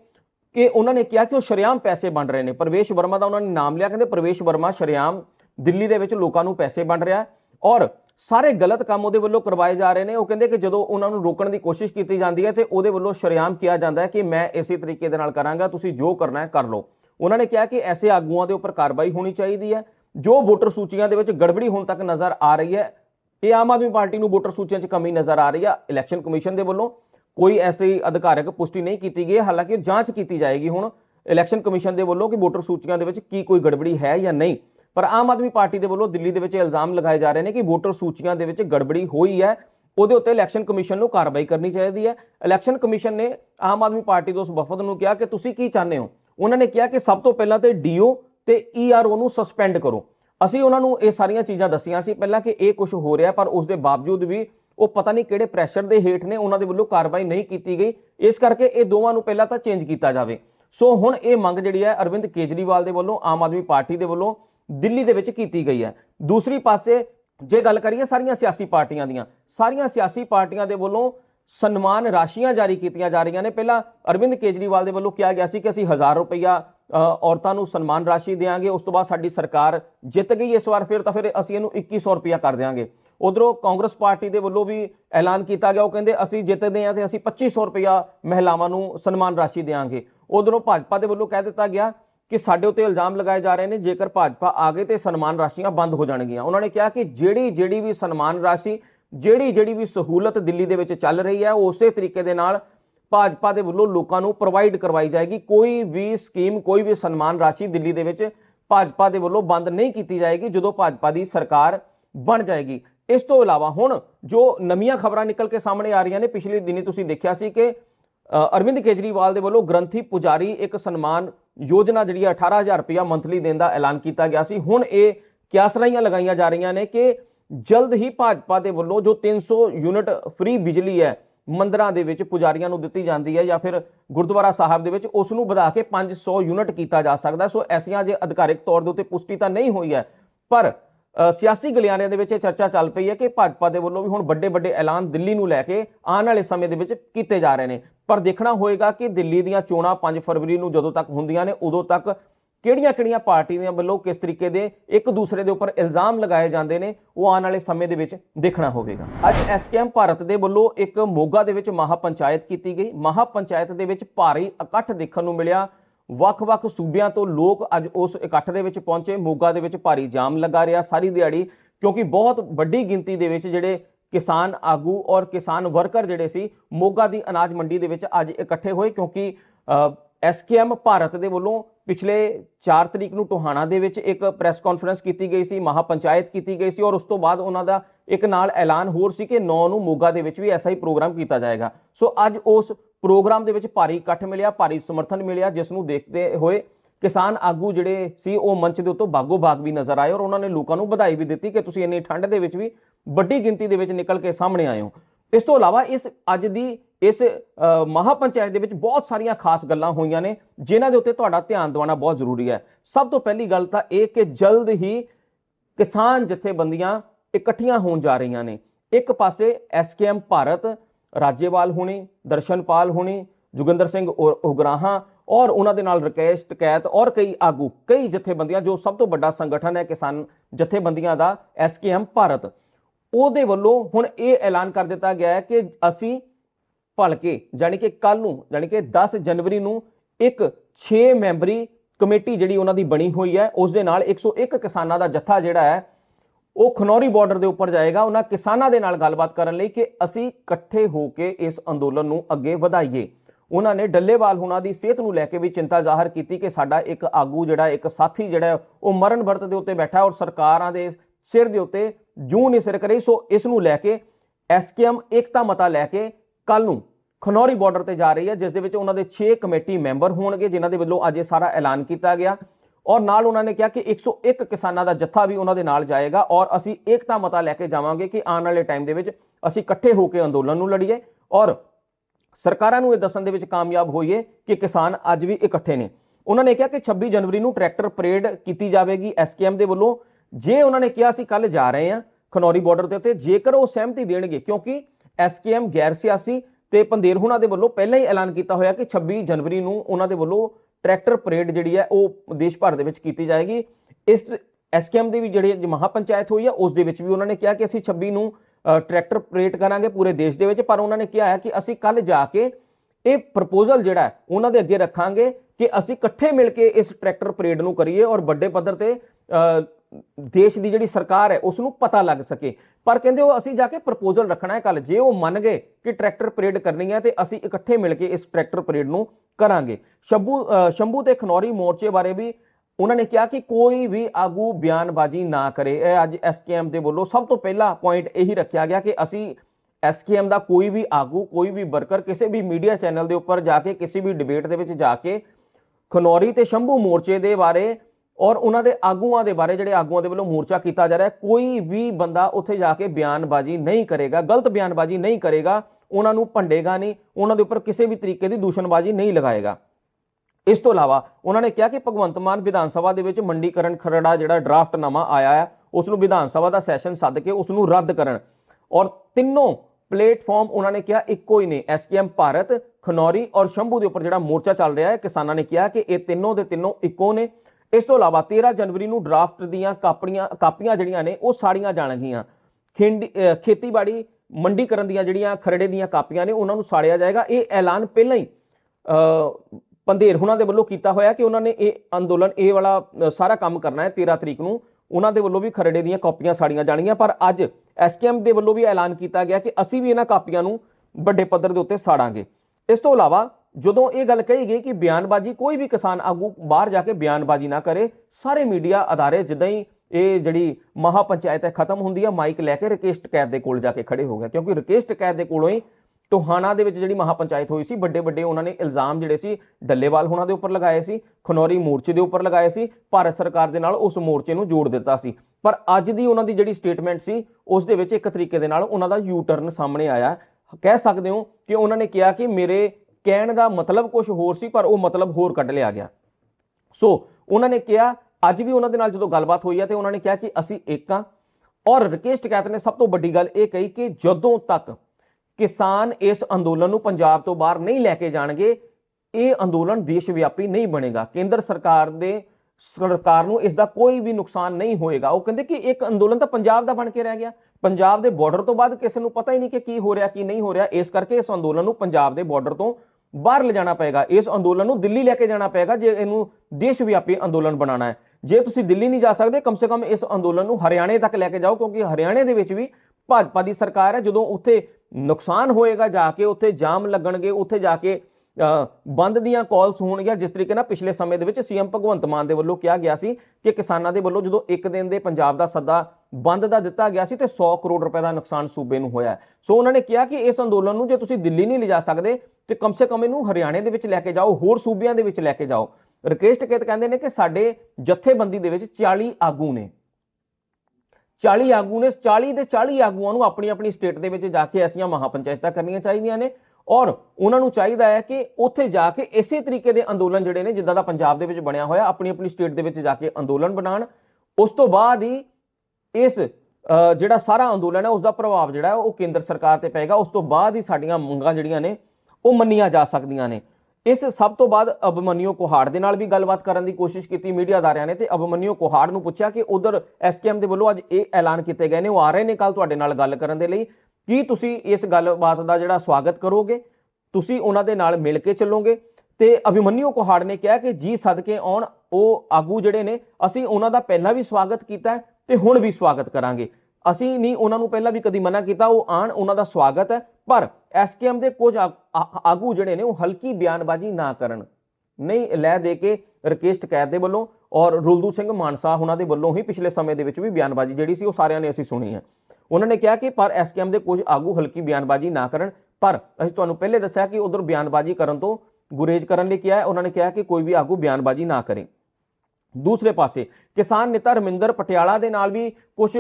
ਕਿ ਉਹਨਾਂ ਨੇ ਕਿਹਾ ਕਿ ਉਹ ਸ਼ਰੇਆਮ ਪੈਸੇ ਵੰਡ ਰਹੇ ਨੇ। ਪ੍ਰਵੇਸ਼ ਵਰਮਾ ਦਾ ਉਹਨਾਂ ਨੇ ਨਾਮ ਲਿਆ, ਕਹਿੰਦੇ ਪ੍ਰਵੇਸ਼ ਵਰਮਾ ਸ਼ਰੇਆਮ ਦਿੱਲੀ ਦੇ ਵਿੱਚ ਲੋਕਾਂ ਨੂੰ ਪੈਸੇ ਵੰਡ ਰਿਹਾ ਔਰ ਸਾਰੇ ਗਲਤ ਕੰਮ ਉਹਦੇ ਵੱਲੋਂ ਕਰਵਾਏ ਜਾ ਰਹੇ ਨੇ। ਉਹ ਕਹਿੰਦੇ ਕਿ ਜਦੋਂ ਉਹਨਾਂ ਨੂੰ ਰੋਕਣ ਦੀ ਕੋਸ਼ਿਸ਼ ਕੀਤੀ ਜਾਂਦੀ ਹੈ ਤੇ ਉਹਦੇ ਵੱਲੋਂ ਸ਼ਰੇਆਮ ਕਿਹਾ ਜਾਂਦਾ ਹੈ ਕਿ ਮੈਂ ਇਸੇ ਤਰੀਕੇ ਦੇ ਨਾਲ ਕਰਾਂਗਾ, ਤੁਸੀਂ ਜੋ ਕਰਨਾ ਹੈ ਕਰ ਲਓ। ਉਹਨਾਂ ਨੇ ਕਿਹਾ ਕਿ ਐਸੇ ਆਗੂਆਂ ਦੇ ਉੱਪਰ ਕਾਰਵਾਈ ਹੋਣੀ ਚਾਹੀਦੀ ਹੈ। ਜੋ ਵੋਟਰ ਸੂਚੀਆਂ ਦੇ ਵਿੱਚ ਗੜਬੜੀ ਹੁਣ ਤੱਕ ਨਜ਼ਰ ਆ ਰਹੀ ਹੈ, ਇਹ ਆਮ ਆਦਮੀ ਪਾਰਟੀ ਨੂੰ ਵੋਟਰ ਸੂਚੀਆਂ 'ਚ ਕਮੀ ਨਜ਼ਰ ਆ ਰਹੀ ਹੈ ਇਲੈਕਸ਼ਨ ਕਮਿਸ਼ਨ ਦੇ ਵੱਲੋਂ। ਕੋਈ ਐਸੀ ਅਧਿਕਾਰਕ ਪੁਸ਼ਟੀ ਨਹੀਂ ਕੀਤੀ ਗਈ ਹੈ। ਹਾਲਾਂਕਿ ਜਾਂਚ ਕੀਤੀ ਜਾਏਗੀ ਹੁਣ ਇਲੈਕਸ਼ਨ ਕਮਿਸ਼ਨ ਦੇ ਵੱਲੋਂ ਕਿ ਵੋਟਰ ਸੂਚੀਆਂ ਦੇ ਵਿੱਚ ਕੀ ਕੋਈ ਗੜਬੜੀ ਹੈ ਜਾਂ ਨਹੀਂ। ਪਰ ਆਮ ਆਦਮੀ ਪਾਰਟੀ ਦੇ ਵੱਲੋਂ ਦਿੱਲੀ ਦੇ ਵਿੱਚ ਇਲਜ਼ਾਮ ਲਗਾਏ ਜਾ ਰਹੇ ਨੇ ਕਿ ਵੋਟਰ ਸੂਚੀਆਂ ਦੇ ਵਿੱਚ ਗੜਬੜੀ ਹੋਈ ਹੈ। ਉਹਦੇ ਉੱਤੇ ਇਲੈਕਸ਼ਨ ਕਮਿਸ਼ਨ ਨੂੰ ਕਾਰਵਾਈ ਕਰਨੀ ਚਾਹੀਦੀ ਹੈ। ਇਲੈਕਸ਼ਨ ਕਮਿਸ਼ਨ ਨੇ ਆਮ ਆਦਮੀ ਪਾਰਟੀ ਦੇ ਉਸ ਵਫਦ ਨੂੰ ਕਿਹਾ ਕਿ ਤੁਸੀਂ ਕੀ ਚਾਹੁੰਦੇ ਹੋ? ਉਹਨਾਂ ਨੇ ਕਿਹਾ ਕਿ ਸਭ ਤੋਂ ਪਹਿਲਾਂ ਤੇ ਡੀਓ ਤੇ ਈਆਰਓ ਨੂੰ ਸਸਪੈਂਡ ਕਰੋ। ਅਸੀਂ ਉਹਨਾਂ ਨੂੰ ਇਹ ਸਾਰੀਆਂ ਚੀਜ਼ਾਂ ਦੱਸੀਆਂ ਸੀ ਪਹਿਲਾਂ ਕਿ ਇਹ ਕੁਝ ਹੋ ਰਿਹਾ, ਪਰ ਉਸ ਦੇ ਬਾਵਜੂਦ ਵੀ ਉਹ ਪਤਾ ਨਹੀਂ ਕਿਹੜੇ ਪ੍ਰੈਸ਼ਰ ਦੇ ਹੇਠ ਨੇ, ਉਹਨਾਂ ਦੇ ਵੱਲੋਂ ਕਾਰਵਾਈ ਨਹੀਂ ਕੀਤੀ ਗਈ। ਇਸ ਕਰਕੇ ਇਹ ਦੋਵਾਂ ਨੂੰ ਪਹਿਲਾਂ ਤਾਂ ਚੇਂਜ ਕੀਤਾ ਜਾਵੇ। ਸੋ ਹੁਣ ਇਹ ਮੰਗ ਜਿਹੜੀ ਹੈ ਅਰਵਿੰਦ ਕੇਜਰੀਵਾਲ ਦੇ ਵੱਲੋਂ, ਆਮ ਆਦਮੀ ਪਾਰਟੀ ਦੇ ਵੱਲੋਂ ਦਿੱਲੀ ਦੇ ਵਿੱਚ ਕੀਤੀ ਗਈ ਹੈ। ਦੂਸਰੀ ਪਾਸੇ ਜੇ ਗੱਲ ਕਰੀਏ ਸਾਰੀਆਂ ਸਿਆਸੀ ਪਾਰਟੀਆਂ ਦੀਆਂ, ਸਾਰੀਆਂ ਸਿਆਸੀ ਪਾਰਟੀਆਂ ਦੇ ਵੱਲੋਂ ਸਨਮਾਨ ਰਾਸ਼ੀਆਂ ਜਾਰੀ ਕੀਤੀਆਂ ਜਾ ਰਹੀਆਂ ਨੇ। ਪਹਿਲਾਂ ਅਰਵਿੰਦ ਕੇਜਰੀਵਾਲ ਦੇ ਵੱਲੋਂ ਕਿਹਾ ਗਿਆ ਸੀ ਕਿ ਅਸੀਂ 1000 ਰੁਪਇਆ ਔਰਤਾਂ ਨੂੰ ਸਨਮਾਨ ਰਾਸ਼ੀ ਦੇਵਾਂਗੇ ਉਸ ਤੋਂ ਬਾਅਦ ਸਾਡੀ ਸਰਕਾਰ ਜਿੱਤ ਗਈ ਇਸ ਵਾਰ, ਫਿਰ ਤਾਂ ਫਿਰ ਅਸੀਂ ਇਹਨੂੰ 2100 ਰੁਪਇਆ ਕਰ ਦੇਵਾਂਗੇ ਉਧਰੋਂ ਕਾਂਗਰਸ ਪਾਰਟੀ ਦੇ ਵੱਲੋਂ ਵੀ ਐਲਾਨ ਕੀਤਾ ਗਿਆ। ਉਹ ਕਹਿੰਦੇ, ਅਸੀਂ ਜਿੱਤਦੇ ਹਾਂ ਤੇ ਅਸੀਂ 2500 ਰੁਪਇਆ ਮਹਿਲਾਵਾਂ ਨੂੰ ਸਨਮਾਨ ਰਾਸ਼ੀ ਦੇਵਾਂਗੇ ਉਧਰੋਂ ਭਾਜਪਾ ਦੇ ਵੱਲੋਂ ਕਹਿ ਦਿੱਤਾ ਗਿਆ ਕਿ ਸਾਡੇ ਉੱਤੇ ਇਲਜ਼ਾਮ ਲਗਾਏ ਜਾ ਰਹੇ ਨੇ, ਜੇਕਰ ਭਾਜਪਾ ਆ ਗਏ ਤੇ ਸਨਮਾਨ ਰਾਸ਼ੀਆਂ ਬੰਦ ਹੋ ਜਾਣਗੀਆਂ। ਉਹਨਾਂ ਨੇ ਕਿਹਾ ਕਿ ਜਿਹੜੀ ਜਿਹੜੀ ਵੀ ਸਨਮਾਨ ਰਾਸ਼ੀ, ਜਿਹੜੀ ਜਿਹੜੀ ਵੀ ਸਹੂਲਤ ਦਿੱਲੀ ਦੇ ਵਿੱਚ ਚੱਲ ਰਹੀ ਹੈ, ਉਸੇ ਤਰੀਕੇ ਦੇ ਨਾਲ ਭਾਜਪਾ ਦੇ ਵੱਲੋਂ ਲੋਕਾਂ ਨੂੰ ਪ੍ਰੋਵਾਈਡ ਕਰਵਾਈ ਜਾਏਗੀ। ਕੋਈ ਵੀ ਸਕੀਮ ਕੋਈ ਵੀ ਸਨਮਾਨ ਰਾਸ਼ੀ ਦਿੱਲੀ ਦੇ ਵਿੱਚ ਭਾਜਪਾ ਦੇ ਵੱਲੋਂ ਬੰਦ ਨਹੀਂ ਕੀਤੀ ਜਾਏਗੀ, ਜਦੋਂ ਭਾਜਪਾ ਦੀ ਸਰਕਾਰ ਬਣ ਜਾਏਗੀ। ਇਸ ਤੋਂ ਇਲਾਵਾ ਹੁਣ ਜੋ ਨਵੀਆਂ ਖਬਰਾਂ ਨਿਕਲ ਕੇ ਸਾਹਮਣੇ ਆ ਰਹੀਆਂ ਨੇ, ਪਿਛਲੇ ਦਿਨੀ ਤੁਸੀਂ ਦੇਖਿਆ ਸੀ ਕਿ ਅਰਵਿੰਦ ਕੇਜਰੀਵਾਲ ਦੇ ਵੱਲੋਂ ਗ੍ਰੰਥੀ ਪੁਜਾਰੀ ਇੱਕ ਸਨਮਾਨ ਯੋਜਨਾ ਜਿਹੜੀ ਹੈ 18000 ਰੁਪਇਆ ਮੰਥਲੀ ਦੇਣ ਦਾ ਐਲਾਨ ਕੀਤਾ ਗਿਆ ਸੀ। ਹੁਣ ਇਹ ਕਿਆਸਰਾਈਆਂ ਲਗਾਈਆਂ ਜਾ ਰਹੀਆਂ ਨੇ ਕਿ ਜਲਦ ਹੀ ਭਾਜਪਾ ਦੇ ਵੱਲੋਂ ਜੋ 300 ਯੂਨਿਟ ਫ੍ਰੀ ਬਿਜਲੀ ਹੈ, ਮੰਦਰਾਂ ਦੇ ਵਿੱਚ ਪੁਜਾਰੀਆਂ ਨੂੰ ਦਿੱਤੀ ਜਾਂਦੀ ਹੈ ਜਾਂ ਫਿਰ ਗੁਰਦੁਆਰਾ ਸਾਹਿਬ ਦੇ ਵਿੱਚ ਉਸ ਨੂੰ ਵਧਾ ਕੇ 500 ਯੂਨਿਟ ਕੀਤਾ ਜਾ ਸਕਦਾ। ਸੋ ਐਸੀਆਂ ਜੇ ਅਧਿਕਾਰਿਕ ਤੌਰ ਦੇ ਉੱਤੇ ਪੁਸ਼ਟੀ ਤਾਂ ਨਹੀਂ ਹੋਈ ਹੈ, ਪਰ ਸਿਆਸੀ ਗਲਿਆਰਿਆਂ ਦੇ ਵਿੱਚ ਇਹ ਚਰਚਾ ਚੱਲ ਪਈ ਹੈ ਕਿ ਭਾਜਪਾ ਦੇ ਵੱਲੋਂ ਵੀ ਹੁਣ ਵੱਡੇ ਵੱਡੇ ਐਲਾਨ ਦਿੱਲੀ ਨੂੰ ਲੈ ਕੇ ਆਉਣ ਵਾਲੇ ਸਮੇਂ ਦੇ ਵਿੱਚ ਕੀਤੇ ਜਾ ਰਹੇ ਨੇ। ਪਰ ਦੇਖਣਾ ਹੋਏਗਾ ਕਿ ਦਿੱਲੀ ਦੀਆਂ ਚੋਣਾਂ 5 ਫਰਵਰੀ ਨੂੰ ਜਦੋਂ ਤੱਕ ਹੁੰਦੀਆਂ ਨੇ, ਉਦੋਂ ਤੱਕ ਕਿਹੜੀਆਂ-ਕਿਹੜੀਆਂ ਪਾਰਟੀਆਂ ਵੱਲੋਂ ਕਿਸ ਤਰੀਕੇ ਦੇ ਇੱਕ ਦੂਸਰੇ ਦੇ ਉੱਪਰ ਇਲਜ਼ਾਮ ਲਗਾਏ ਜਾਂਦੇ ਨੇ, ਉਹ ਆਉਣ ਵਾਲੇ ਸਮੇਂ ਦੇ ਵਿੱਚ ਦੇਖਣਾ ਹੋਵੇਗਾ। ਅੱਜ ਐਸਕੇਐਮ ਭਾਰਤ ਦੇ ਵੱਲੋਂ ਇੱਕ ਮੋਗਾ ਦੇ ਵਿੱਚ ਮਹਾ ਪੰਚਾਇਤ ਕੀਤੀ ਗਈ। ਮਹਾ ਪੰਚਾਇਤ ਦੇ ਵਿੱਚ ਭਾਰੀ ਇਕੱਠ ਦੇਖਣ ਨੂੰ ਮਿਲਿਆ। ਵੱਖ-ਵੱਖ ਸੂਬਿਆਂ ਤੋਂ ਲੋਕ ਅੱਜ ਉਸ ਇਕੱਠ ਦੇ ਵਿੱਚ ਪਹੁੰਚੇ। ਮੋਗਾ ਦੇ ਵਿੱਚ ਭਾਰੀ ਜਾਮ ਲੱਗਾ ਰਿਹਾ, ਸਾਰੀ ਦਿਹਾੜੀ, ਕਿਉਂਕਿ ਬਹੁਤ ਵੱਡੀ ਗਿਣਤੀ ਦੇ ਵਿੱਚ ਜਿਹੜੇ ਕਿਸਾਨ ਆਗੂ ਔਰ ਕਿਸਾਨ ਵਰਕਰ ਜਿਹੜੇ ਸੀ, ਮੋਗਾ ਦੀ ਅਨਾਜ ਮੰਡੀ ਦੇ ਵਿੱਚ ਅੱਜ ਇਕੱਠੇ ਹੋਏ ਕਿਉਂਕਿ ਐਸਕੇਐਮ ਭਾਰਤ ਦੇ ਵੱਲੋਂ ਪਿਛਲੇ 4 ਤਰੀਕ ਨੂੰ ਟੋਹਾਣਾ ਦੇ ਵਿੱਚ ਇੱਕ ਪ੍ਰੈਸ ਕਾਨਫਰੰਸ ਕੀਤੀ ਗਈ ਸੀ ਮਹਾ ਪੰਚਾਇਤ ਕੀਤੀ ਗਈ ਸੀ ਔਰ ਉਸ ਤੋਂ ਬਾਅਦ ਉਹਨਾਂ ਦਾ ਇੱਕ ਨਾਲ ਐਲਾਨ ਹੋਰ ਸੀ ਕਿ 9 ਨੂੰ ਮੋਗਾ ਦੇ ਵਿੱਚ ਵੀ ਐਸਾ ਹੀ ਪ੍ਰੋਗਰਾਮ ਕੀਤਾ ਜਾਏਗਾ। ਸੋ ਅੱਜ ਉਸ ਪ੍ਰੋਗਰਾਮ ਦੇ ਵਿੱਚ ਭਾਰੀ ਇਕੱਠ ਮਿਲਿਆ, ਭਾਰੀ ਸਮਰਥਨ ਮਿਲਿਆ, ਜਿਸ ਨੂੰ ਦੇਖਦੇ ਹੋਏ ਕਿਸਾਨ ਆਗੂ ਜਿਹੜੇ ਸੀ ਉਹ ਮੰਚ ਦੇ ਉੱਤੋਂ ਬਾਗੋ ਬਾਗ ਵੀ ਨਜ਼ਰ ਆਏ ਔਰ ਉਹਨਾਂ ਨੇ ਲੋਕਾਂ ਨੂੰ ਵਧਾਈ ਵੀ ਦਿੱਤੀ ਕਿ ਤੁਸੀਂ ਇੰਨੀ ਠੰਡ ਦੇ ਵਿੱਚ ਵੀ ਵੱਡੀ ਗਿਣਤੀ ਦੇ ਵਿੱਚ ਨਿਕਲ ਕੇ ਸਾਹਮਣੇ ਆਏ ਹੋ। ਇਸ ਤੋਂ ਇਲਾਵਾ ਇਸ ਅੱਜ ਦੀ ਇਸ ਅ, ਪੰਚਾਇਤ ਦੇ ਵਿੱਚ ਬਹੁਤ ਸਾਰੀਆਂ ਖਾਸ ਗੱਲਾਂ ਹੋਈਆਂ ਨੇ ਜਿਨ੍ਹਾਂ ਦੇ ਉੱਤੇ ਤੁਹਾਡਾ ਧਿਆਨ ਦਿਵਾਉਣਾ ਬਹੁਤ ਜ਼ਰੂਰੀ ਹੈ। ਸਭ ਤੋਂ ਪਹਿਲੀ ਗੱਲ ਤਾਂ ਇਹ ਕਿ ਜਲਦ ਹੀ ਕਿਸਾਨ ਜਥੇਬੰਦੀਆਂ ਇਕੱਠੀਆਂ ਹੋਣ ਜਾ ਰਹੀਆਂ ਨੇ। ਇੱਕ ਪਾਸੇ ਐਸਕੇਐਮ ਭਾਰਤ ਰਾਜੇਵਾਲ ਹੁਣੀ ਦਰਸ਼ਨਪਾਲ ਹੁਣੀ ਜੁਗਿੰਦਰ ਸਿੰਘ ਉ- ਉਗਰਾਹਾਂ ਔਰ ਉਹਨਾਂ ਦੇ ਨਾਲ ਰਕੇਸ਼, ਟਕੈਤ ਔਰ ਕਈ ਆਗੂ, ਕਈ ਜਥੇਬੰਦੀਆਂ ਜੋ ਸਭ ਤੋਂ ਵੱਡਾ ਸੰਗਠਨ ਹੈ ਕਿਸਾਨ ਜਥੇਬੰਦੀਆਂ ਦਾ ਐਸਕੇਐਮ ਭਾਰਤ। ਉਹਦੇ ਵੱਲੋਂ ਹੁਣ ਇਹ ਐਲਾਨ ਕਰ ਦਿੱਤਾ ਗਿਆ ਹੈ ਕਿ ਅਸੀਂ ਭਲਕੇ ਜਾਣੀ ਕਿ ਕੱਲ ਨੂੰ, ਜਾਣੀ ਕਿ 10 ਜਨਵਰੀ ਨੂੰ ਇੱਕ 6 ਮੈਂਬਰੀ ਕਮੇਟੀ ਜਿਹੜੀ ਉਹਨਾਂ ਦੀ ਬਣੀ ਹੋਈ ਹੈ, ਉਸ ਦੇ ਨਾਲ 101 ਕਿਸਾਨਾਂ ਦਾ ਜੱਥਾ ਜਿਹੜਾ ਹੈ, ਉਹ ਖਨੌਰੀ ਬਾਰਡਰ ਦੇ ਉੱਪਰ ਜਾਏਗਾ। ਉਹਨਾਂ ਕਿਸਾਨਾਂ ਦੇ ਨਾਲ ਗੱਲਬਾਤ ਕਰਨ ਲਈ ਕਿ ਅਸੀਂ ਇਕੱਠੇ ਹੋ ਕੇ ਇਸ ਅੰਦੋਲਨ ਨੂੰ ਅੱਗੇ ਵਧਾਈਏ। ਉਹਨਾਂ ਨੇ ਡੱਲੇਵਾਲ ਹੁਣਾਂ ਦੀ ਸਿਹਤ ਨੂੰ ਲੈ ਕੇ ਵੀ ਚਿੰਤਾ ਜ਼ਾਹਰ ਕੀਤੀ ਕਿ ਸਾਡਾ ਇੱਕ ਆਗੂ ਜਿਹੜਾ, ਇੱਕ ਸਾਥੀ ਜਿਹੜਾ ਉਹ ਮਰਨ ਵਰਤ ਦੇ ਉੱਤੇ ਬੈਠਾ ਔਰ ਸਰਕਾਰਾਂ ਦੇ ਸਿਰ ਦੇ ਉੱਤੇ ਜੂ ਨਹੀਂ ਸਿਰ ਕਰੇ ਸੋ ਇਸ ਨੂੰ ਲੈ ਕੇ ਐਸਕੇਐਮ ਏਕਤਾ ਮਤਾ ਲੈ ਕੇ ਕੱਲ ਨੂੰ ਖਨੌਰੀ ਬਾਰਡਰ ਤੇ ਜਾ ਰਹੀ ਹੈ, ਜਿਸ ਦੇ ਵਿੱਚ ਉਹਨਾਂ ਦੇ 6 ਕਮੇਟੀ ਮੈਂਬਰ ਹੋਣਗੇ, ਜਿਨ੍ਹਾਂ ਦੇ ਵੱਲੋਂ ਅੱਜ ਇਹ ਸਾਰਾ ਐਲਾਨ ਕੀਤਾ ਗਿਆ। ਔਰ ਨਾਲ ਉਹਨਾਂ ਨੇ ਕਿਹਾ ਕਿ 101 ਕਿਸਾਨਾਂ ਦਾ ਜੱਥਾ ਵੀ ਉਹਨਾਂ ਦੇ ਨਾਲ ਜਾਏਗਾ ਔਰ ਅਸੀਂ ਏਕਤਾ ਮਤਾ ਲੈ ਕੇ ਜਾਵਾਂਗੇ ਕਿ ਆਉਣ ਵਾਲੇ ਟਾਈਮ ਦੇ ਵਿੱਚ ਅਸੀਂ ਇਕੱਠੇ ਹੋ ਕੇ ਅੰਦੋਲਨ ਨੂੰ ਲੜੀਏ ਔਰ ਸਰਕਾਰਾਂ ਨੂੰ ਇਹ ਦੱਸਣ ਦੇ ਵਿੱਚ ਕਾਮਯਾਬ ਹੋਈਏ ਕਿ ਕਿਸਾਨ ਅੱਜ ਵੀ ਇਕੱਠੇ ਨੇ। ਉਹਨਾਂ ਨੇ ਕਿਹਾ ਕਿ 26 ਜਨਵਰੀ ਨੂੰ ਟਰੈਕਟਰ ਪਰੇਡ ਕੀਤੀ ਜਾਵੇਗੀ ਐਸਕੇਐਮ ਦੇ ਵੱਲੋਂ। ਜੇ ਉਹਨਾਂ ਨੇ ਕਿਹਾ ਸੀ ਕੱਲ ਜਾ ਰਹੇ ਹਾਂ ਖਨੌਰੀ ਬਾਰਡਰ ਦੇ ਉੱਤੇ, ਜੇਕਰ ਉਹ ਸਹਿਮਤੀ ਦੇਣਗੇ, ਕਿਉਂਕਿ ਐਸਕੇਐਮ ਗੈਰ ਸਿਆਸੀ ਤੇ ਪੰਦੇਰ ਹੁਣਾਂ ਦੇ ਵੱਲੋਂ ਪਹਿਲਾਂ ਹੀ ਐਲਾਨ ਕੀਤਾ ਹੋਇਆ ਕਿ 26 ਜਨਵਰੀ ਨੂੰ ਉਹਨਾਂ ਦੇ ਵੱਲੋਂ ਟਰੈਕਟਰ ਪਰੇਡ ਜਿਹੜੀ ਹੈ, ਉਹ ਦੇਸ਼ ਭਰ ਦੇ ਵਿੱਚ ਕੀਤੀ ਜਾਏਗੀ। ਇਸ ਐਸਕੇਐਮ ਦੀ ਵੀ ਜਿਹੜੀ ਅੱਜ ਪੰਚਾਇਤ ਹੋਈ ਹੈ ਉਸ ਦੇ ਵਿੱਚ ਵੀ ਉਹਨਾਂ ਨੇ ਕਿਹਾ ਕਿ ਅਸੀਂ 26 ਨੂੰ ਟਰੈਕਟਰ ਪਰੇਡ ਕਰਾਂਗੇ ਪੂਰੇ ਦੇਸ਼ ਦੇ ਵਿੱਚ, ਪਰ ਉਹਨਾਂ ਨੇ ਕਿਹਾ ਹੈ ਕਿ ਅਸੀਂ ਕੱਲ ਜਾ ਕੇ ਇਹ ਪ੍ਰਪੋਜ਼ਲ ਜਿਹੜਾ ਉਹਨਾਂ ਦੇ ਅੱਗੇ ਰੱਖਾਂਗੇ ਕਿ ਅਸੀਂ ਇਕੱਠੇ ਮਿਲ ਕੇ ਇਸ ਟਰੈਕਟਰ ਪਰੇਡ ਨੂੰ ਕਰੀਏ ਔਰ ਵੱਡੇ ਪੱਧਰ ਤੇ ਦੇਸ਼ ਦੀ ਜਿਹੜੀ ਸਰਕਾਰ ਹੈ, ਉਸ ਨੂੰ ਪਤਾ ਲੱਗ ਸਕੇ। ਪਰ ਕਹਿੰਦੇ ਉਹ ਅਸੀਂ ਜਾ ਕੇ ਪ੍ਰਪੋਜ਼ਲ ਰੱਖਣਾ ਹੈ ਕੱਲ ਜੇ ਉਹ ਮੰਨ ਗਏ ਕਿ ਟਰੈਕਟਰ ਪਰੇਡ ਕਰਨੀ ਹੈ ਤੇ ਅਸੀਂ ਇਕੱਠੇ ਮਿਲ ਕੇ ਇਸ ਟਰੈਕਟਰ ਪਰੇਡ ਨੂੰ ਕਰਾਂਗੇ। ਸ਼ੰਭੂ ਸ਼ੰਭੂ ਤੇ ਖਨੌਰੀ ਮੋਰਚੇ ਬਾਰੇ ਵੀ ਉਹਨਾਂ ਨੇ ਕਿਹਾ ਕਿ ਕੋਈ ਵੀ ਆਗੂ ਬਿਆਨਬਾਜ਼ੀ ਨਾ ਕਰੇ। ਇਹ ਅੱਜ ਐਸਕੇਐਮ ਦੇ ਵੱਲੋਂ ਸਭ ਤੋਂ ਪਹਿਲਾ ਪੁਆਇੰਟ ਇਹੀ ਰੱਖਿਆ ਗਿਆ ਕਿ ਅਸੀਂ ਐਸਕੇਐਮ ਦਾ ਕੋਈ ਵੀ ਆਗੂ, ਕੋਈ ਵੀ ਵਰਕਰ ਕਿਸੇ ਵੀ ਮੀਡੀਆ ਚੈਨਲ ਦੇ ਉੱਪਰ ਜਾ ਕੇ, ਕਿਸੇ ਵੀ ਡਿਬੇਟ ਦੇ ਵਿੱਚ ਜਾ ਕੇ ਖਨੌਰੀ ਤੇ ਸ਼ੰਭੂ ਮੋਰਚੇ ਦੇ ਬਾਰੇ ਔਰ ਉਹਨਾਂ ਦੇ ਆਗੂਆਂ ਦੇ ਬਾਰੇ, ਜਿਹੜੇ ਆਗੂਆਂ ਦੇ ਵੱਲੋਂ ਮੋਰਚਾ ਕੀਤਾ ਜਾ ਰਿਹਾ ਕੋਈ ਵੀ ਬੰਦਾ ਉੱਥੇ ਜਾ ਕੇ ਬਿਆਨਬਾਜ਼ੀ ਨਹੀਂ ਕਰੇਗਾ, ਗਲਤ ਬਿਆਨਬਾਜ਼ੀ ਨਹੀਂ ਕਰੇਗਾ, ਉਹਨਾਂ ਨੂੰ ਭੰਡੇਗਾ ਨਹੀਂ, ਉਹਨਾਂ ਦੇ ਉੱਪਰ ਕਿਸੇ ਵੀ ਤਰੀਕੇ ਦੀ ਦੂਸ਼ਣਬਾਜ਼ੀ ਨਹੀਂ ਲਗਾਏਗਾ। ਇਸ ਤੋਂ ਇਲਾਵਾ ਉਹਨਾਂ ਨੇ ਕਿਹਾ ਕਿ ਭਗਵੰਤ ਮਾਨ ਵਿਧਾਨ ਸਭਾ ਦੇ ਵਿੱਚ ਮੰਡੀਕਰਨ ਖਰੜਾ ਜਿਹੜਾ ਡਰਾਫਟ ਨਵਾਂ ਆਇਆ ਹੈ, ਉਸ ਨੂੰ ਵਿਧਾਨ ਸਭਾ ਦਾ ਸੈਸ਼ਨ ਸੱਦ ਕੇ ਉਸ ਨੂੰ ਰੱਦ ਕਰਨ। ਔਰ ਤਿੰਨੋਂ ਪਲੇਟਫਾਰਮ ਉਹਨਾਂ ਨੇ ਕਿਹਾ ਇੱਕੋ ਹੀ ਨੇ, ਐਸਕੇਐਮ ਭਾਰਤ, ਖਨੌਰੀ ਔਰ ਸ਼ੰਭੂ ਦੇ ਉੱਪਰ ਜਿਹੜਾ ਮੋਰਚਾ ਚੱਲ ਰਿਹਾ ਹੈ, ਕਿਸਾਨਾਂ ਨੇ ਕਿਹਾ ਕਿ ਇਹ ਤਿੰਨੋਂ ਦੇ ਤਿੰਨੋਂ ਇੱਕੋ ਨੇ। ਇਸ ਤੋਂ ਇਲਾਵਾ 13 ਜਨਵਰੀ ਨੂੰ ਡਰਾਫਟ ਦੀਆਂ ਕਾਪੜੀਆਂ, ਕਾਪੀਆਂ ਜਿਹੜੀਆਂ ਨੇ, ਉਹ ਸਾੜੀਆਂ ਜਾਣਗੀਆਂ। ਖੇਂਡੀ ਖੇਤੀਬਾੜੀ, ਮੰਡੀਕਰਨ ਦੀਆਂ ਜਿਹੜੀਆਂ ਖਰੜੇ ਦੀਆਂ ਕਾਪੀਆਂ ਨੇ, ਉਹਨਾਂ ਨੂੰ ਸਾੜਿਆ ਜਾਏਗਾ। ਇਹ ਐਲਾਨ ਪਹਿਲਾਂ ਹੀ ਪੰਧੇਰ ਹੁਣਾਂ ਦੇ ਵੱਲੋਂ ਕੀਤਾ ਹੋਇਆ ਕਿ ਉਹਨਾਂ ਨੇ ਇਹ ਅੰਦੋਲਨ, ਇਹ ਵਾਲਾ ਸਾਰਾ ਕੰਮ ਕਰਨਾ ਹੈ 13 ਤਰੀਕ ਨੂੰ। ਉਹਨਾਂ ਦੇ ਵੱਲੋਂ ਵੀ ਖਰੜੇ ਦੀਆਂ ਕਾਪੀਆਂ ਸਾੜੀਆਂ ਜਾਣਗੀਆਂ, ਪਰ ਅੱਜ ਐਸਕੇਐਮ ਦੇ ਵੱਲੋਂ ਵੀ ਐਲਾਨ ਕੀਤਾ ਗਿਆ ਕਿ ਅਸੀਂ ਵੀ ਇਹਨਾਂ ਕਾਪੀਆਂ ਨੂੰ ਵੱਡੇ ਪੱਧਰ ਦੇ ਉੱਤੇ ਸਾੜਾਂਗੇ। ਇਸ ਤੋਂ ਇਲਾਵਾ ਜਦੋਂ ਇਹ ਗੱਲ ਕਹੀ ਗਈ ਕਿ ਬਿਆਨਬਾਜ਼ੀ, ਕੋਈ ਵੀ ਕਿਸਾਨ ਆਗੂ ਬਾਹਰ ਜਾ ਕੇ ਬਿਆਨਬਾਜ਼ੀ ਨਾ ਕਰੇ, ਸਾਰੇ ਮੀਡੀਆ ਅਦਾਰੇ ਜਿੱਦਾਂ ਹੀ ਇਹ ਜਿਹੜੀ ਮਹਾ ਪੰਚਾਇਤ ਹੈ, ਖਤਮ ਹੁੰਦੀ ਹੈ ਮਾਈਕ ਲੈ ਕੇ ਰਕੇਸ਼ ਟਕੈਤ ਦੇ ਕੋਲ ਜਾ ਕੇ ਖੜੇ ਹੋ ਗਏ। ਕਿਉਂਕਿ ਰਕੇਸ਼ ਟਕੈਤ ਦੇ ਕੋਲੋਂ ਹੀ ਟੋਹਾਣਾ ਦੇ ਵਿੱਚ ਜਿਹੜੀ ਮਹਾ ਪੰਚਾਇਤ ਹੋਈ ਸੀ, ਵੱਡੇ ਵੱਡੇ ਉਹਨਾਂ ਨੇ ਇਲਜ਼ਾਮ ਜਿਹੜੇ ਸੀ, ਡੱਲੇਵਾਲ ਹੋਣਾ ਦੇ ਉੱਪਰ ਲਗਾਏ ਸੀ, ਖਨੌਰੀ ਮੋਰਚੇ ਦੇ ਉੱਪਰ ਲਗਾਏ ਸੀ, ਭਾਰਤ ਸਰਕਾਰ ਦੇ ਨਾਲ ਉਸ ਮੋਰਚੇ ਨੂੰ ਜੋੜ ਦਿੱਤਾ ਸੀ। ਪਰ ਅੱਜ ਦੀ ਉਹਨਾਂ ਦੀ ਜਿਹੜੀ ਸਟੇਟਮੈਂਟ ਸੀ, ਉਸ ਦੇ ਵਿੱਚ ਇੱਕ ਤਰੀਕੇ ਦੇ ਨਾਲ ਉਹਨਾਂ ਦਾ ਯੂ ਟਰਨ ਸਾਹਮਣੇ ਆਇਆ। ਕਹਿ ਸਕਦੇ ਹੋ ਕਿ ਉਹਨਾਂ ਨੇ ਕਿਹਾ ਕਿ ਮੇਰੇ ਕਹਿਣ ਦਾ ਮਤਲਬ ਕੁਝ ਹੋਰ ਸੀ, ਪਰ ਉਹ ਮਤਲਬ ਹੋਰ ਕੱਢ ਲਿਆ ਗਿਆ। ਸੋ ਉਹਨਾਂ ਨੇ ਕਿਹਾ, ਅੱਜ ਵੀ ਉਹਨਾਂ ਦੇ ਨਾਲ ਜਦੋਂ ਗੱਲਬਾਤ ਹੋਈ ਹੈ ਤੇ ਉਹਨਾਂ ਨੇ ਕਿਹਾ ਕਿ ਅਸੀਂ ਇੱਕ ਹਾਂ ਔਰ ਰਕੇਸ਼ ਟਕੈਤ ਨੇ ਸਭ ਤੋਂ ਵੱਡੀ ਗੱਲ ਇਹ ਕਹੀ ਕਿ ਜਦੋਂ ਤੱਕ ਕਿਸਾਨ ਇਸ ਅੰਦੋਲਨ ਨੂੰ ਪੰਜਾਬ ਤੋਂ ਬਾਹਰ ਨਹੀਂ ਲੈ ਕੇ ਜਾਣਗੇ, ਇਹ ਅੰਦੋਲਨ ਦੇਸ਼ ਵਿਆਪੀ ਨਹੀਂ ਬਣੇਗਾ। ਕੇਂਦਰ ਸਰਕਾਰ ਦੇ, ਸਰਕਾਰ ਨੂੰ ਇਸ ਦਾ ਕੋਈ ਵੀ ਨੁਕਸਾਨ ਨਹੀਂ ਹੋਏਗਾ। ਉਹ ਕਹਿੰਦੇ ਕਿ ਇੱਕ ਅੰਦੋਲਨ ਤਾਂ ਪੰਜਾਬ ਦਾ ਬਣ ਕੇ ਰਹਿ ਗਿਆ। ਪੰਜਾਬ ਦੇ ਬਾਰਡਰ ਤੋਂ ਬਾਅਦ ਕਿਸੇ ਨੂੰ ਪਤਾ ਹੀ ਨਹੀਂ ਕਿ ਕੀ ਹੋ ਰਿਹਾ, ਕੀ ਨਹੀਂ ਹੋ ਰਿਹਾ। ਇਸ ਕਰਕੇ ਇਸ ਅੰਦੋਲਨ ਨੂੰ ਪੰਜਾਬ ਦੇ ਬਾਰਡਰ ਤੋਂ ਬਾਹਰ ਲਿਜਾਣਾ ਪਏਗਾ। ਇਸ ਅੰਦੋਲਨ ਨੂੰ ਦਿੱਲੀ ਲੈ ਕੇ ਜਾਣਾ ਪਏਗਾ, ਜੇ ਇਹਨੂੰ ਦੇਸ਼ ਵਿਆਪੀ ਅੰਦੋਲਨ ਬਣਾਉਣਾ ਹੈ। ਜੇ ਤੁਸੀਂ ਦਿੱਲੀ ਨਹੀਂ ਜਾ ਸਕਦੇ, ਕਮ ਸੇ ਕਮ ਇਸ ਅੰਦੋਲਨ ਨੂੰ ਹਰਿਆਣੇ ਤੱਕ ਲੈ ਕੇ ਜਾਓ, ਕਿਉਂਕਿ ਹਰਿਆਣੇ ਦੇ ਵਿੱਚ ਵੀ ਭਾਜਪਾ ਦੀ ਸਰਕਾਰ ਹੈ, ਜਦੋਂ ਉੱਥੇ ਨੁਕਸਾਨ ਹੋਏਗਾ, ਜਾ ਕੇ ਉੱਥੇ ਜਾਮ ਲੱਗਣਗੇ, ਉੱਥੇ ਜਾ ਕੇ ਬੰਦ ਦੀਆਂ ਕਾਲਸ ਹੋਣਗੀਆਂ, ਜਿਸ ਤਰੀਕੇ ਨਾਲ ਪਿਛਲੇ ਸਮੇਂ ਦੇ ਵਿੱਚ ਸੀਐਮ ਭਗਵੰਤ ਮਾਨ ਦੇ ਵੱਲੋਂ ਕਿਹਾ ਗਿਆ ਸੀ ਕਿ ਕਿਸਾਨਾਂ ਦੇ ਵੱਲੋਂ ਜਦੋਂ ਇੱਕ ਦਿਨ ਦੇ ਪੰਜਾਬ ਦਾ ਸੱਦਾ ਬੰਦ ਦਾ ਦਿੱਤਾ ਗਿਆ ਸੀ, ਤੇ 100 ਕਰੋੜ ਰੁਪਏ ਦਾ ਨੁਕਸਾਨ ਸੂਬੇ ਨੂੰ ਹੋਇਆ ਸੋ ਉਹਨਾਂ ਨੇ ਕਿਹਾ ਕਿ ਇਸ ਅੰਦੋਲਨ ਨੂੰ ਜੇ ਤੁਸੀਂ ਦਿੱਲੀ ਨਹੀਂ ਲਿਜਾ ਸਕਦੇ, ਤੇ ਕਮ ਸੇ ਕਮ ਇਹਨੂੰ ਹਰਿਆਣੇ ਦੇ ਵਿੱਚ ਲੈ ਕੇ ਜਾਓ, ਹੋਰ ਸੂਬਿਆਂ ਦੇ ਵਿੱਚ ਲੈ ਕੇ ਜਾਓ। ਰਕੇਸ਼ ਟਕੇਤ ਕਹਿੰਦੇ ਨੇ ਕਿ ਸਾਡੇ ਜਥੇਬੰਦੀ ਦੇ ਵਿੱਚ 40 ਆਗੂ ਨੇ। 40 ਆਗੂ ਨੇ 40 ਦੇ 40 ਆਗੂਆਂ ਨੂੰ ਆਪਣੀ ਆਪਣੀ ਸਟੇਟ ਦੇ ਵਿੱਚ ਜਾ ਕੇ ਐਸੀਆਂ ਮਹਾਪੰਚਾਇਤਾਂ ਕਰਨੀਆਂ ਚਾਹੀਦੀਆਂ ਨੇ ਔਰ ਉਹਨਾਂ ਨੂੰ ਚਾਹੀਦਾ ਹੈ ਕਿ ਉੱਥੇ ਜਾ ਕੇ ਇਸੇ ਤਰੀਕੇ ਦੇ ਅੰਦੋਲਨ ਜਿਹੜੇ ਨੇ, ਜਿੱਦਾਂ ਦਾ ਪੰਜਾਬ ਦੇ ਵਿੱਚ ਬਣਿਆ ਹੋਇਆ, ਆਪਣੀ ਆਪਣੀ ਸਟੇਟ ਦੇ ਵਿੱਚ ਜਾ ਕੇ ਅੰਦੋਲਨ ਬਣਾਉਣ। ਉਸ ਤੋਂ ਬਾਅਦ ਹੀ ਇਸ ਜਿਹੜਾ ਸਾਰਾ ਅੰਦੋਲਨ ਹੈ, ਉਸ ਦਾ ਪ੍ਰਭਾਵ ਜਿਹੜਾ ਉਹ ਕੇਂਦਰ ਸਰਕਾਰ ਤੇ ਪਏਗਾ। ਉਸ ਤੋਂ ਬਾਅਦ ਹੀ ਸਾਡੀਆਂ ਮੰਗਾਂ ਜਿਹੜੀਆਂ ਨੇ, ਉਹ ਮੰਨੀਆਂ ਜਾ ਸਕਦੀਆਂ ਨੇ। ਇਸ ਸਭ ਤੋਂ ਬਾਅਦ ਅਭਮਨਿਓ ਕੋਹਾੜ ਦੇ ਨਾਲ ਵੀ ਗੱਲਬਾਤ ਕਰਨ ਦੀ ਕੋਸ਼ਿਸ਼ ਕੀਤੀ ਮੀਡੀਆ ਅਦਾਰਿਆਂ ਨੇ ਤੇ ਅਭਮਨਿਓ ਕੋਹਾੜ ਨੂੰ ਪੁੱਛਿਆ ਕਿ ਉਧਰ ਐਸਕੇਐਮ ਦੇ ਵੱਲੋਂ ਅੱਜ ਇਹ ਐਲਾਨ ਕੀਤੇ ਗਏ ਨੇ। ਉਹ ਆ ਰਹੇ ਨੇ ਕੱਲ ਤੁਹਾਡੇ ਨਾਲ ਗੱਲ ਕਰਨ ਦੇ ਲਈ। ਕੀ ਤੁਸੀਂ ਇਸ ਗੱਲਬਾਤ ਦਾ ਜਿਹੜਾ ਸਵਾਗਤ ਕਰੋਗੇ? ਤੁਸੀਂ ਉਹਨਾਂ ਦੇ ਨਾਲ ਮਿਲ ਕੇ ਚੱਲੋਗੇ? ਤੇ ਅਭਿਮਨਿਓ ਕੋਹਾੜ ਨੇ ਕਿਹਾ ਕਿ ਜੀ ਸਦਕੇ ਆਉਣ, ਉਹ ਆਗੂ ਜਿਹੜੇ ਨੇ, ਅਸੀਂ ਉਹਨਾਂ ਦਾ ਪਹਿਲਾਂ ਵੀ ਸਵਾਗਤ ਕੀਤਾ ਹੈ ਤੇ ਹੁਣ ਵੀ ਸਵਾਗਤ ਕਰਾਂਗੇ। ਅਸੀਂ ਨਹੀਂ ਉਹਨਾਂ ਨੂੰ ਪਹਿਲਾਂ ਵੀ ਕਦੀ ਮਨਾ ਕੀਤਾ, ਉਹ ਆਣ ਉਹਨਾਂ ਦਾ ਸਵਾਗਤ ਹੈ, ਪਰ ਐਸਕੇਐਮ ਦੇ ਕੁਝ ਆ- ਆਗੂ ਜਿਹੜੇ ਨੇ ਉਹ ਹਲਕੀ ਬਿਆਨਬਾਜ਼ੀ ਨਾ ਕਰਨ। ਨਹੀਂ, ਲੈ ਦੇ ਕੇ ਰਕੇਸ਼ ਟਕੈਤ ਦੇ ਵੱਲੋਂ ਔਰ ਰੁਲਦੂ ਸਿੰਘ ਮਾਨਸਾ ਉਹਨਾਂ ਦੇ ਵੱਲੋਂ ਹੀ ਪਿਛਲੇ ਸਮੇਂ ਦੇ ਵਿੱਚ ਵੀ ਬਿਆਨਬਾਜ਼ੀ ਜਿਹੜੀ ਸੀ ਉਹ ਸਾਰਿਆਂ ਨੇ ਅਸੀਂ ਸੁਣੀ ਹੈ। ਉਹਨਾਂ ਨੇ ਕਿਹਾ ਕਿ ਪਰ ਐਸਕੇਐਮ ਦੇ ਕੁਝ ਆਗੂ ਹਲਕੀ ਬਿਆਨਬਾਜ਼ੀ ਨਾ ਕਰਨ, ਪਰ ਅਸੀਂ ਤੁਹਾਨੂੰ ਪਹਿਲੇ ਦੱਸਿਆ ਕਿ ਉਧਰ ਬਿਆਨਬਾਜ਼ੀ ਕਰਨ ਤੋਂ ਗੁਰੇਜ਼ ਕਰਨ ਲਈ ਕਿਹਾ ਹੈ, ਉਹਨਾਂ ਨੇ ਕਿਹਾ ਕਿ ਕੋਈ ਵੀ ਆਗੂ ਬਿਆਨਬਾਜ਼ੀ ਨਾ ਕਰੇ। ਦੂਸਰੇ ਪਾਸੇ ਕਿਸਾਨ ਨੇਤਾ ਰਮਿੰਦਰ ਪਟਿਆਲਾ ਦੇ ਨਾਲ ਵੀ ਕੁਝ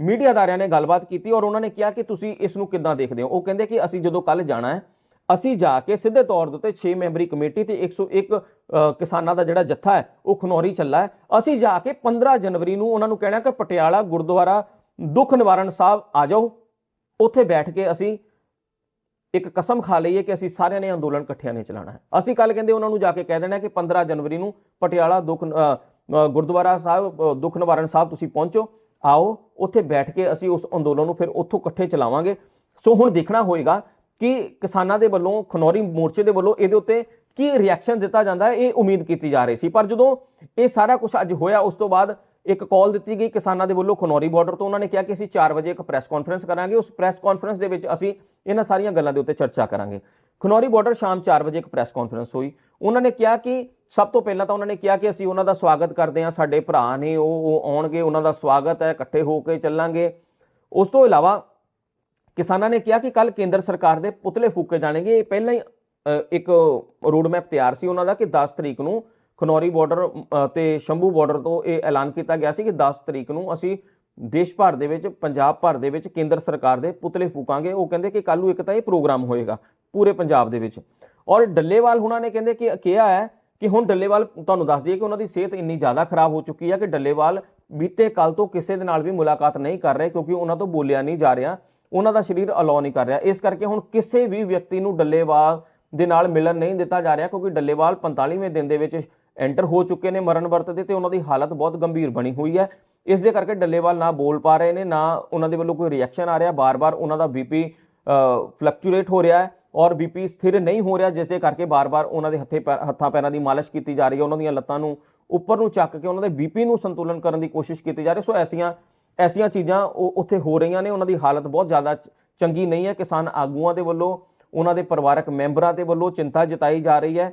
ਮੀਡੀਆ ਅਦਾਰਿਆਂ ਨੇ ਗੱਲਬਾਤ ਕੀਤੀ ਔਰ ਉਹਨਾਂ ਨੇ ਕਿਹਾ ਕਿ ਤੁਸੀਂ ਇਸ ਨੂੰ ਕਿੱਦਾਂ ਦੇਖਦੇ ਹੋ? ਉਹ ਕਹਿੰਦੇ ਕਿ ਅਸੀਂ ਜਦੋਂ ਕੱਲ ਜਾਣਾ ਹੈ ਅਸੀਂ ਜਾ ਕੇ ਸਿੱਧੇ ਤੌਰ ਦੇ ਉੱਤੇ 6 ਮੈਂਬਰੀ ਕਮੇਟੀ ਤੇ 101 ਅ, ਕਿਸਾਨਾਂ ਦਾ ਜਿਹੜਾ ਜੱਥਾ ਹੈ ਉਹ ਖਨੌਰੀ ਚੱਲਾ ਹੈ। ਅਸੀਂ ਜਾ ਕੇ 15 ਜਨਵਰੀ ਨੂੰ ਉਹਨਾਂ ਨੂੰ ਕਹਿਣਾ ਕਿ ਪਟਿਆਲਾ ਗੁਰਦੁਆਰਾ ਦੁੱਖ ਨਿਵਾਰਨ ਸਾਹਿਬ ਆ ਜਾਓ। ਉੱਥੇ ਬੈਠ ਕੇ ਅਸੀਂ ਇੱਕ ਕਸਮ ਖਾ ਲਈਏ ਕਿ ਅਸੀਂ ਸਾਰਿਆਂ ਨੇ ਅੰਦੋਲਨ ਇਕੱਠਿਆਂ ਨੇ ਚਲਾਉਣਾ ਹੈ। ਅਸੀਂ ਕੱਲ ਕਹਿੰਦੇ ਉਹਨਾਂ ਨੂੰ ਜਾ ਕੇ ਕਹਿ ਦੇਣਾ ਕਿ 15 ਜਨਵਰੀ ਨੂੰ ਪਟਿਆਲਾ ਦੁੱਖ ਗੁਰਦੁਆਰਾ ਸਾਹਿਬ ਦੁੱਖ ਨਿਵਾਰਨ ਸਾਹਿਬ ਤੁਸੀਂ ਪਹੁੰਚੋ। ਆਓ ਉੱਥੇ ਬੈਠ ਕੇ ਅਸੀਂ ਉਸ ਅੰਦੋਲਨ ਨੂੰ ਫਿਰ ਉੱਥੋਂ ਇਕੱਠੇ ਚਲਾਵਾਂਗੇ। ਸੋ ਹੁਣ ਦੇਖਣਾ ਹੋਏਗਾ ਕਿ ਕਿਸਾਨਾਂ ਦੇ ਵੱਲੋਂ, ਖਨੌਰੀ ਮੋਰਚੇ ਦੇ ਵੱਲੋਂ ਇਹਦੇ ਉੱਤੇ ਕੀ ਰਿਐਕਸ਼ਨ ਦਿੱਤਾ ਜਾਂਦਾ ਹੈ, ਇਹ ਉਮੀਦ ਕੀਤੀ ਜਾ ਰਹੀ ਸੀ। ਪਰ ਜਦੋਂ ਇਹ ਸਾਰਾ ਕੁਝ ਅੱਜ ਹੋਇਆ, ਉਸ ਤੋਂ ਬਾਅਦ ਇੱਕ ਕਾਲ ਦਿੱਤੀ ਗਈ ਕਿਸਾਨਾਂ ਦੇ ਵੱਲੋਂ ਖਨੌਰੀ ਬਾਰਡਰ ਤੋਂ। ਉਹਨਾਂ ਨੇ ਕਿਹਾ ਕਿ ਅਸੀਂ 4 ਵਜੇ ਇੱਕ ਪ੍ਰੈਸ ਕਾਨਫਰੰਸ ਕਰਾਂਗੇ। ਉਸ ਪ੍ਰੈਸ ਕਾਨਫਰੰਸ ਦੇ ਵਿੱਚ ਅਸੀਂ ਇਹਨਾਂ ਸਾਰੀਆਂ ਗੱਲਾਂ ਦੇ ਉੱਤੇ ਚਰਚਾ ਕਰਾਂਗੇ। ਖਨੌਰੀ ਬਾਰਡਰ ਸ਼ਾਮ 4 ਵਜੇ ਇੱਕ ਪ੍ਰੈਸ ਕਾਨਫਰੰਸ ਹੋਈ। ਉਹਨਾਂ ਨੇ ਕਿਹਾ ਕਿ ਸਭ ਤੋਂ ਪਹਿਲਾਂ ਤਾਂ ਉਹਨਾਂ ਨੇ ਕਿਹਾ ਕਿ ਅਸੀਂ ਉਹਨਾਂ ਦਾ ਸਵਾਗਤ ਕਰਦੇ ਹਾਂ ਸਾਡੇ ਭਰਾ ਨੇ ਉਹ ਉਹ ਆਉਣਗੇ ਉਹਨਾਂ ਦਾ ਸਵਾਗਤ ਹੈ ਇਕੱਠੇ ਹੋ ਕੇ ਚੱਲਾਂਗੇ। ਉਸ ਤੋਂ ਇਲਾਵਾ ਕਿਸਾਨਾਂ ਨੇ ਕਿਹਾ ਕਿ ਕੱਲ ਕੇਂਦਰ ਸਰਕਾਰ ਦੇ ਪੁਤਲੇ ਫੂਕੇ ਜਾਣਗੇ। ਇਹ ਪਹਿਲਾਂ ਹੀ ਇੱਕ ਰੋਡ ਮੈਪ ਤਿਆਰ ਸੀ ਉਹਨਾਂ ਦਾ ਕਿ 10 ਤਰੀਕ ਨੂੰ ਖਨੌਰੀ ਬਾਰਡਰ ਅ, ਤੇ ਸ਼ੰਭੂ ਬਾਰਡਰ ਤੋਂ ਇਹ ਐਲਾਨ ਕੀਤਾ ਗਿਆ ਸੀ ਕਿ 10 ਤਰੀਕ ਨੂੰ ਅਸੀਂ ਦੇਸ਼ ਭਰ ਦੇ ਵਿੱਚ, ਪੰਜਾਬ ਭਰ ਦੇ ਵਿੱਚ ਕੇਂਦਰ ਸਰਕਾਰ ਦੇ ਪੁਤਲੇ ਫੂਕਾਂਗੇ। ਉਹ ਕਹਿੰਦੇ ਕਿ ਕੱਲ ਨੂੰ ਇੱਕ ਤਾਂ ਇਹ ਪ੍ਰੋਗਰਾਮ ਹੋਏਗਾ ਪੂਰੇ ਪੰਜਾਬ ਦੇ ਵਿੱਚ। ਔਰ ਡੱਲੇਵਾਲ ਹੁਣਾਂ ਨੇ ਕਹਿੰਦੇ ਕਿ ਕਿਹਾ ਹੈ ਕਿ ਹੁਣ ਡੱਲੇਵਾਲ ਤੁਹਾਨੂੰ ਦੱਸ ਦਈਏ ਕਿ ਉਹਨਾਂ ਦੀ ਸਿਹਤ ਇੰਨੀ ਜ਼ਿਆਦਾ ਖਰਾਬ ਹੋ ਚੁੱਕੀ ਹੈ ਕਿ ਡੱਲੇਵਾਲ ਬੀਤੇ ਕੱਲ ਤੋਂ ਕਿਸੇ ਦੇ ਨਾਲ ਵੀ ਮੁਲਾਕਾਤ ਨਹੀਂ ਕਰ ਰਹੇ ਕਿਉਂਕਿ ਉਹਨਾਂ ਤੋਂ ਬੋਲਿਆ ਨਹੀਂ ਜਾ ਰਿਹਾ। ਉਹਨਾਂ ਦਾ ਸਰੀਰ ਅਲਾਉ ਨਹੀਂ ਕਰ ਰਿਹਾ। ਇਸ ਕਰਕੇ ਹੁਣ ਕਿਸੇ ਵੀ ਵਿਅਕਤੀ ਨੂੰ ਡੱਲੇਵਾਲ ਦੇ ਨਾਲ ਮਿਲਣ ਨਹੀਂ ਦਿੱਤਾ ਜਾ ਰਿਹਾ ਕਿਉਂਕਿ ਡੱਲੇਵਾਲ 45ਵੇਂ ਦਿਨ ਦੇ ਵਿੱਚ ਐਂਟਰ ਹੋ ਚੁੱਕੇ ਨੇ ਮਰਨ ਵਰਤ ਦੇ ਤੇ ਉਹਨਾਂ ਦੀ ਹਾਲਤ ਬਹੁਤ ਗੰਭੀਰ ਬਣੀ ਹੋਈ ਹੈ। ਇਸ ਦੇ ਕਰਕੇ ਡੱਲੇਵਾਲ ਨਾ ਬੋਲ ਪਾ ਰਹੇ ਨੇ, ਨਾ ਉਹਨਾਂ ਦੇ ਵੱਲੋਂ ਕੋਈ ਰਿਐਕਸ਼ਨ ਆ ਰਿਹਾ। ਬਾਰ-ਬਾਰ ਉਹਨਾਂ ਦਾ ਬੀਪੀ ਫਲਕਚੁਏਟ ਹੋ ਰਿਹਾ ਹੈ ਔਰ ਬੀਪੀ ਸਥਿਰ ਨਹੀਂ ਹੋ ਰਿਹਾ, ਜਿਸ ਦੇ ਕਰਕੇ ਬਾਰ-ਬਾਰ ਉਹਨਾਂ ਦੇ ਹੱਥੇ ਪੈ- ਹੱਥਾਂ ਪੈਰਾਂ ਦੀ ਮਾਲਿਸ਼ ਕੀਤੀ ਜਾ ਰਹੀ ਹੈ। ਉਹਨਾਂ ਦੀਆਂ ਲੱਤਾਂ ਨੂੰ ਉੱਪਰ ਨੂੰ ਚੱਕ ਕੇ ਉਹਨਾਂ ਦੇ ਬੀਪੀ ਨੂੰ ਸੰਤੁਲਨ ਕਰਨ ਦੀ ਕੋਸ਼ਿਸ਼ ਕੀਤੀ ਜਾ ਰਹੀ ਸੋ ਐਸੀਆਂ ਐਸੀਆਂ ਚੀਜ਼ਾਂ ਉਹ ਉੱਥੇ ਹੋ ਰਹੀਆਂ ਨੇ। ਉਹਨਾਂ ਦੀ ਹਾਲਤ ਬਹੁਤ ਜ਼ਿਆਦਾ ਚੰਗੀ ਨਹੀਂ ਹੈ। ਕਿਸਾਨ ਆਗੂਆਂ ਦੇ ਵੱਲੋਂ, ਉਹਨਾਂ ਦੇ ਪਰਿਵਾਰਕ ਮੈਂਬਰਾਂ ਦੇ ਵੱਲੋਂ ਚਿੰਤਾ ਜਤਾਈ ਜਾ ਰਹੀ ਹੈ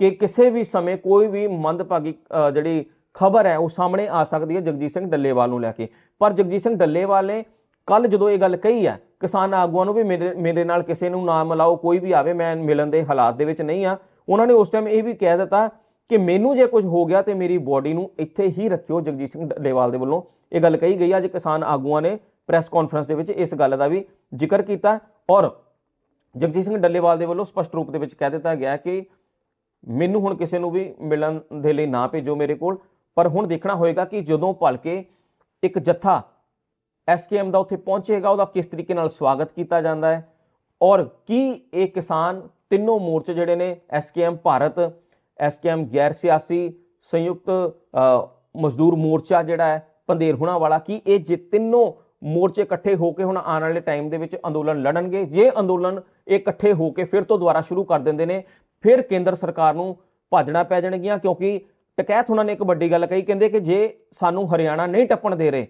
ਕਿ ਕਿਸੇ ਵੀ ਸਮੇਂ ਕੋਈ ਵੀ ਮੰਦਭਾਗੀ ਜਿਹੜੀ ਖਬਰ ਹੈ, ਉਹ ਸਾਹਮਣੇ ਆ ਸਕਦੀ ਹੈ ਜਗਜੀਤ ਸਿੰਘ ਡੱਲੇਵਾਲ ਨੂੰ ਲੈ ਕੇ। ਪਰ ਜਗਜੀਤ ਸਿੰਘ ਡੱਲੇਵਾਲ ਨੇ ਕੱਲ ਜਦੋਂ ਇਹ ਗੱਲ ਕਹੀ ਹੈ, ਕਿਸਾਨ ਆਗੂਆਂ ਨੂੰ ਵੀ ਮੇਰੇ ਮੇਰੇ ਨਾਲ ਕਿਸੇ ਨੂੰ ਨਾ ਮਿਲਾਓ ਕੋਈ ਵੀ ਆਵੇ, ਮੈਂ ਮਿਲਣ ਦੇ ਹਾਲਾਤ ਦੇ ਵਿੱਚ ਨਹੀਂ ਆ ਉਹਨਾਂ ਨੇ ਉਸ ਟਾਈਮ ਇਹ ਵੀ ਕਹਿ ਦਿੱਤਾ ਕਿ ਮੈਨੂੰ ਜੇ ਕੁਝ ਹੋ ਗਿਆ ਤੇ ਮੇਰੀ ਬੋਡੀ ਨੂੰ ਇੱਥੇ ਹੀ ਰੱਖਿਓ, ਜਗਜੀਤ ਸਿੰਘ ਡੱਲੇਵਾਲ ਦੇ ਵੱਲੋਂ। ਇਹ ਗੱਲ ਕਹੀ ਗਈ ਅੱਜ ਕਿਸਾਨ ਆਗੂਆਂ ਨੇ ਪ੍ਰੈਸ ਕਾਨਫਰੰਸ ਦੇ ਵਿੱਚ ਇਸ ਗੱਲ ਦਾ ਵੀ ਜ਼ਿਕਰ ਕੀਤਾ। ਔਰ ਜਗਜੀਤ ਸਿੰਘ ਡੱਲੇਵਾਲ ਦੇ ਵੱਲੋਂ ਸਪਸ਼ਟ ਰੂਪ ਦੇ ਵਿੱਚ ਕਹਿ ਦਿੱਤਾ ਗਿਆ ਕਿ ਮੈਨੂੰ ਹੁਣ ਕਿਸੇ ਨੂੰ ਵੀ ਮਿਲਣ ਦੇ ਲਈ ਨਾ ਭੇਜੋ ਮੇਰੇ ਕੋਲ। ਪਰ ਹੁਣ ਦੇਖਣਾ ਹੋਏਗਾ ਕਿ ਜਦੋਂ ਭਲਕੇ ਇੱਕ ਜੱਥਾ ਐਸਕੇਐਮ ਦਾ ਉੱਥੇ ਪਹੁੰਚੇਗਾ, ਉਹਦਾ ਕਿਸ ਤਰੀਕੇ ਨਾਲ ਸਵਾਗਤ ਕੀਤਾ ਜਾਂਦਾ ਹੈ ਔਰ ਕੀ ਇਹ ਕਿਸਾਨ ਤਿੰਨੋਂ ਮੋਰਚੇ ਜਿਹੜੇ ਨੇ ਐਸਕੇਐਮ ਭਾਰਤ ਐਸਕੇਐਮ ਗੈਰ ਸਿਆਸੀ ਸੰਯੁਕਤ ਮਜ਼ਦੂਰ ਮੋਰਚਾ ਜਿਹੜਾ ਹੈ ਪੰਦੇਰ ਹੁਣਾ ਵਾਲਾ, ਕੀ ਇਹ ਜੇ ਤਿੰਨੋਂ ਮੋਰਚੇ ਇਕੱਠੇ ਹੋ ਕੇ ਹੁਣ ਆਉਣ ਵਾਲੇ ਟਾਈਮ ਦੇ ਵਿੱਚ ਅੰਦੋਲਨ ਲੜਨਗੇ? ਜੇ ਅੰਦੋਲਨ ਇਹ ਇਕੱਠੇ ਹੋ ਕੇ ਫਿਰ ਤੋਂ ਦੁਬਾਰਾ ਸ਼ੁਰੂ ਕਰ ਦਿੰਦੇ ਨੇ, ਫਿਰ ਕੇਂਦਰ ਸਰਕਾਰ ਨੂੰ ਭਾਜਣਾ ਪੈ ਜਾਣਗੀਆਂ ਕਿਉਂਕਿ ਟਕੈਤ ਉਹਨਾਂ ਨੇ ਇੱਕ ਵੱਡੀ ਗੱਲ ਕਹੀ, ਕਹਿੰਦੇ ਕਿ ਜੇ ਸਾਨੂੰ ਹਰਿਆਣਾ ਨਹੀਂ ਟੱਪਣ ਦੇ ਰਹੇ,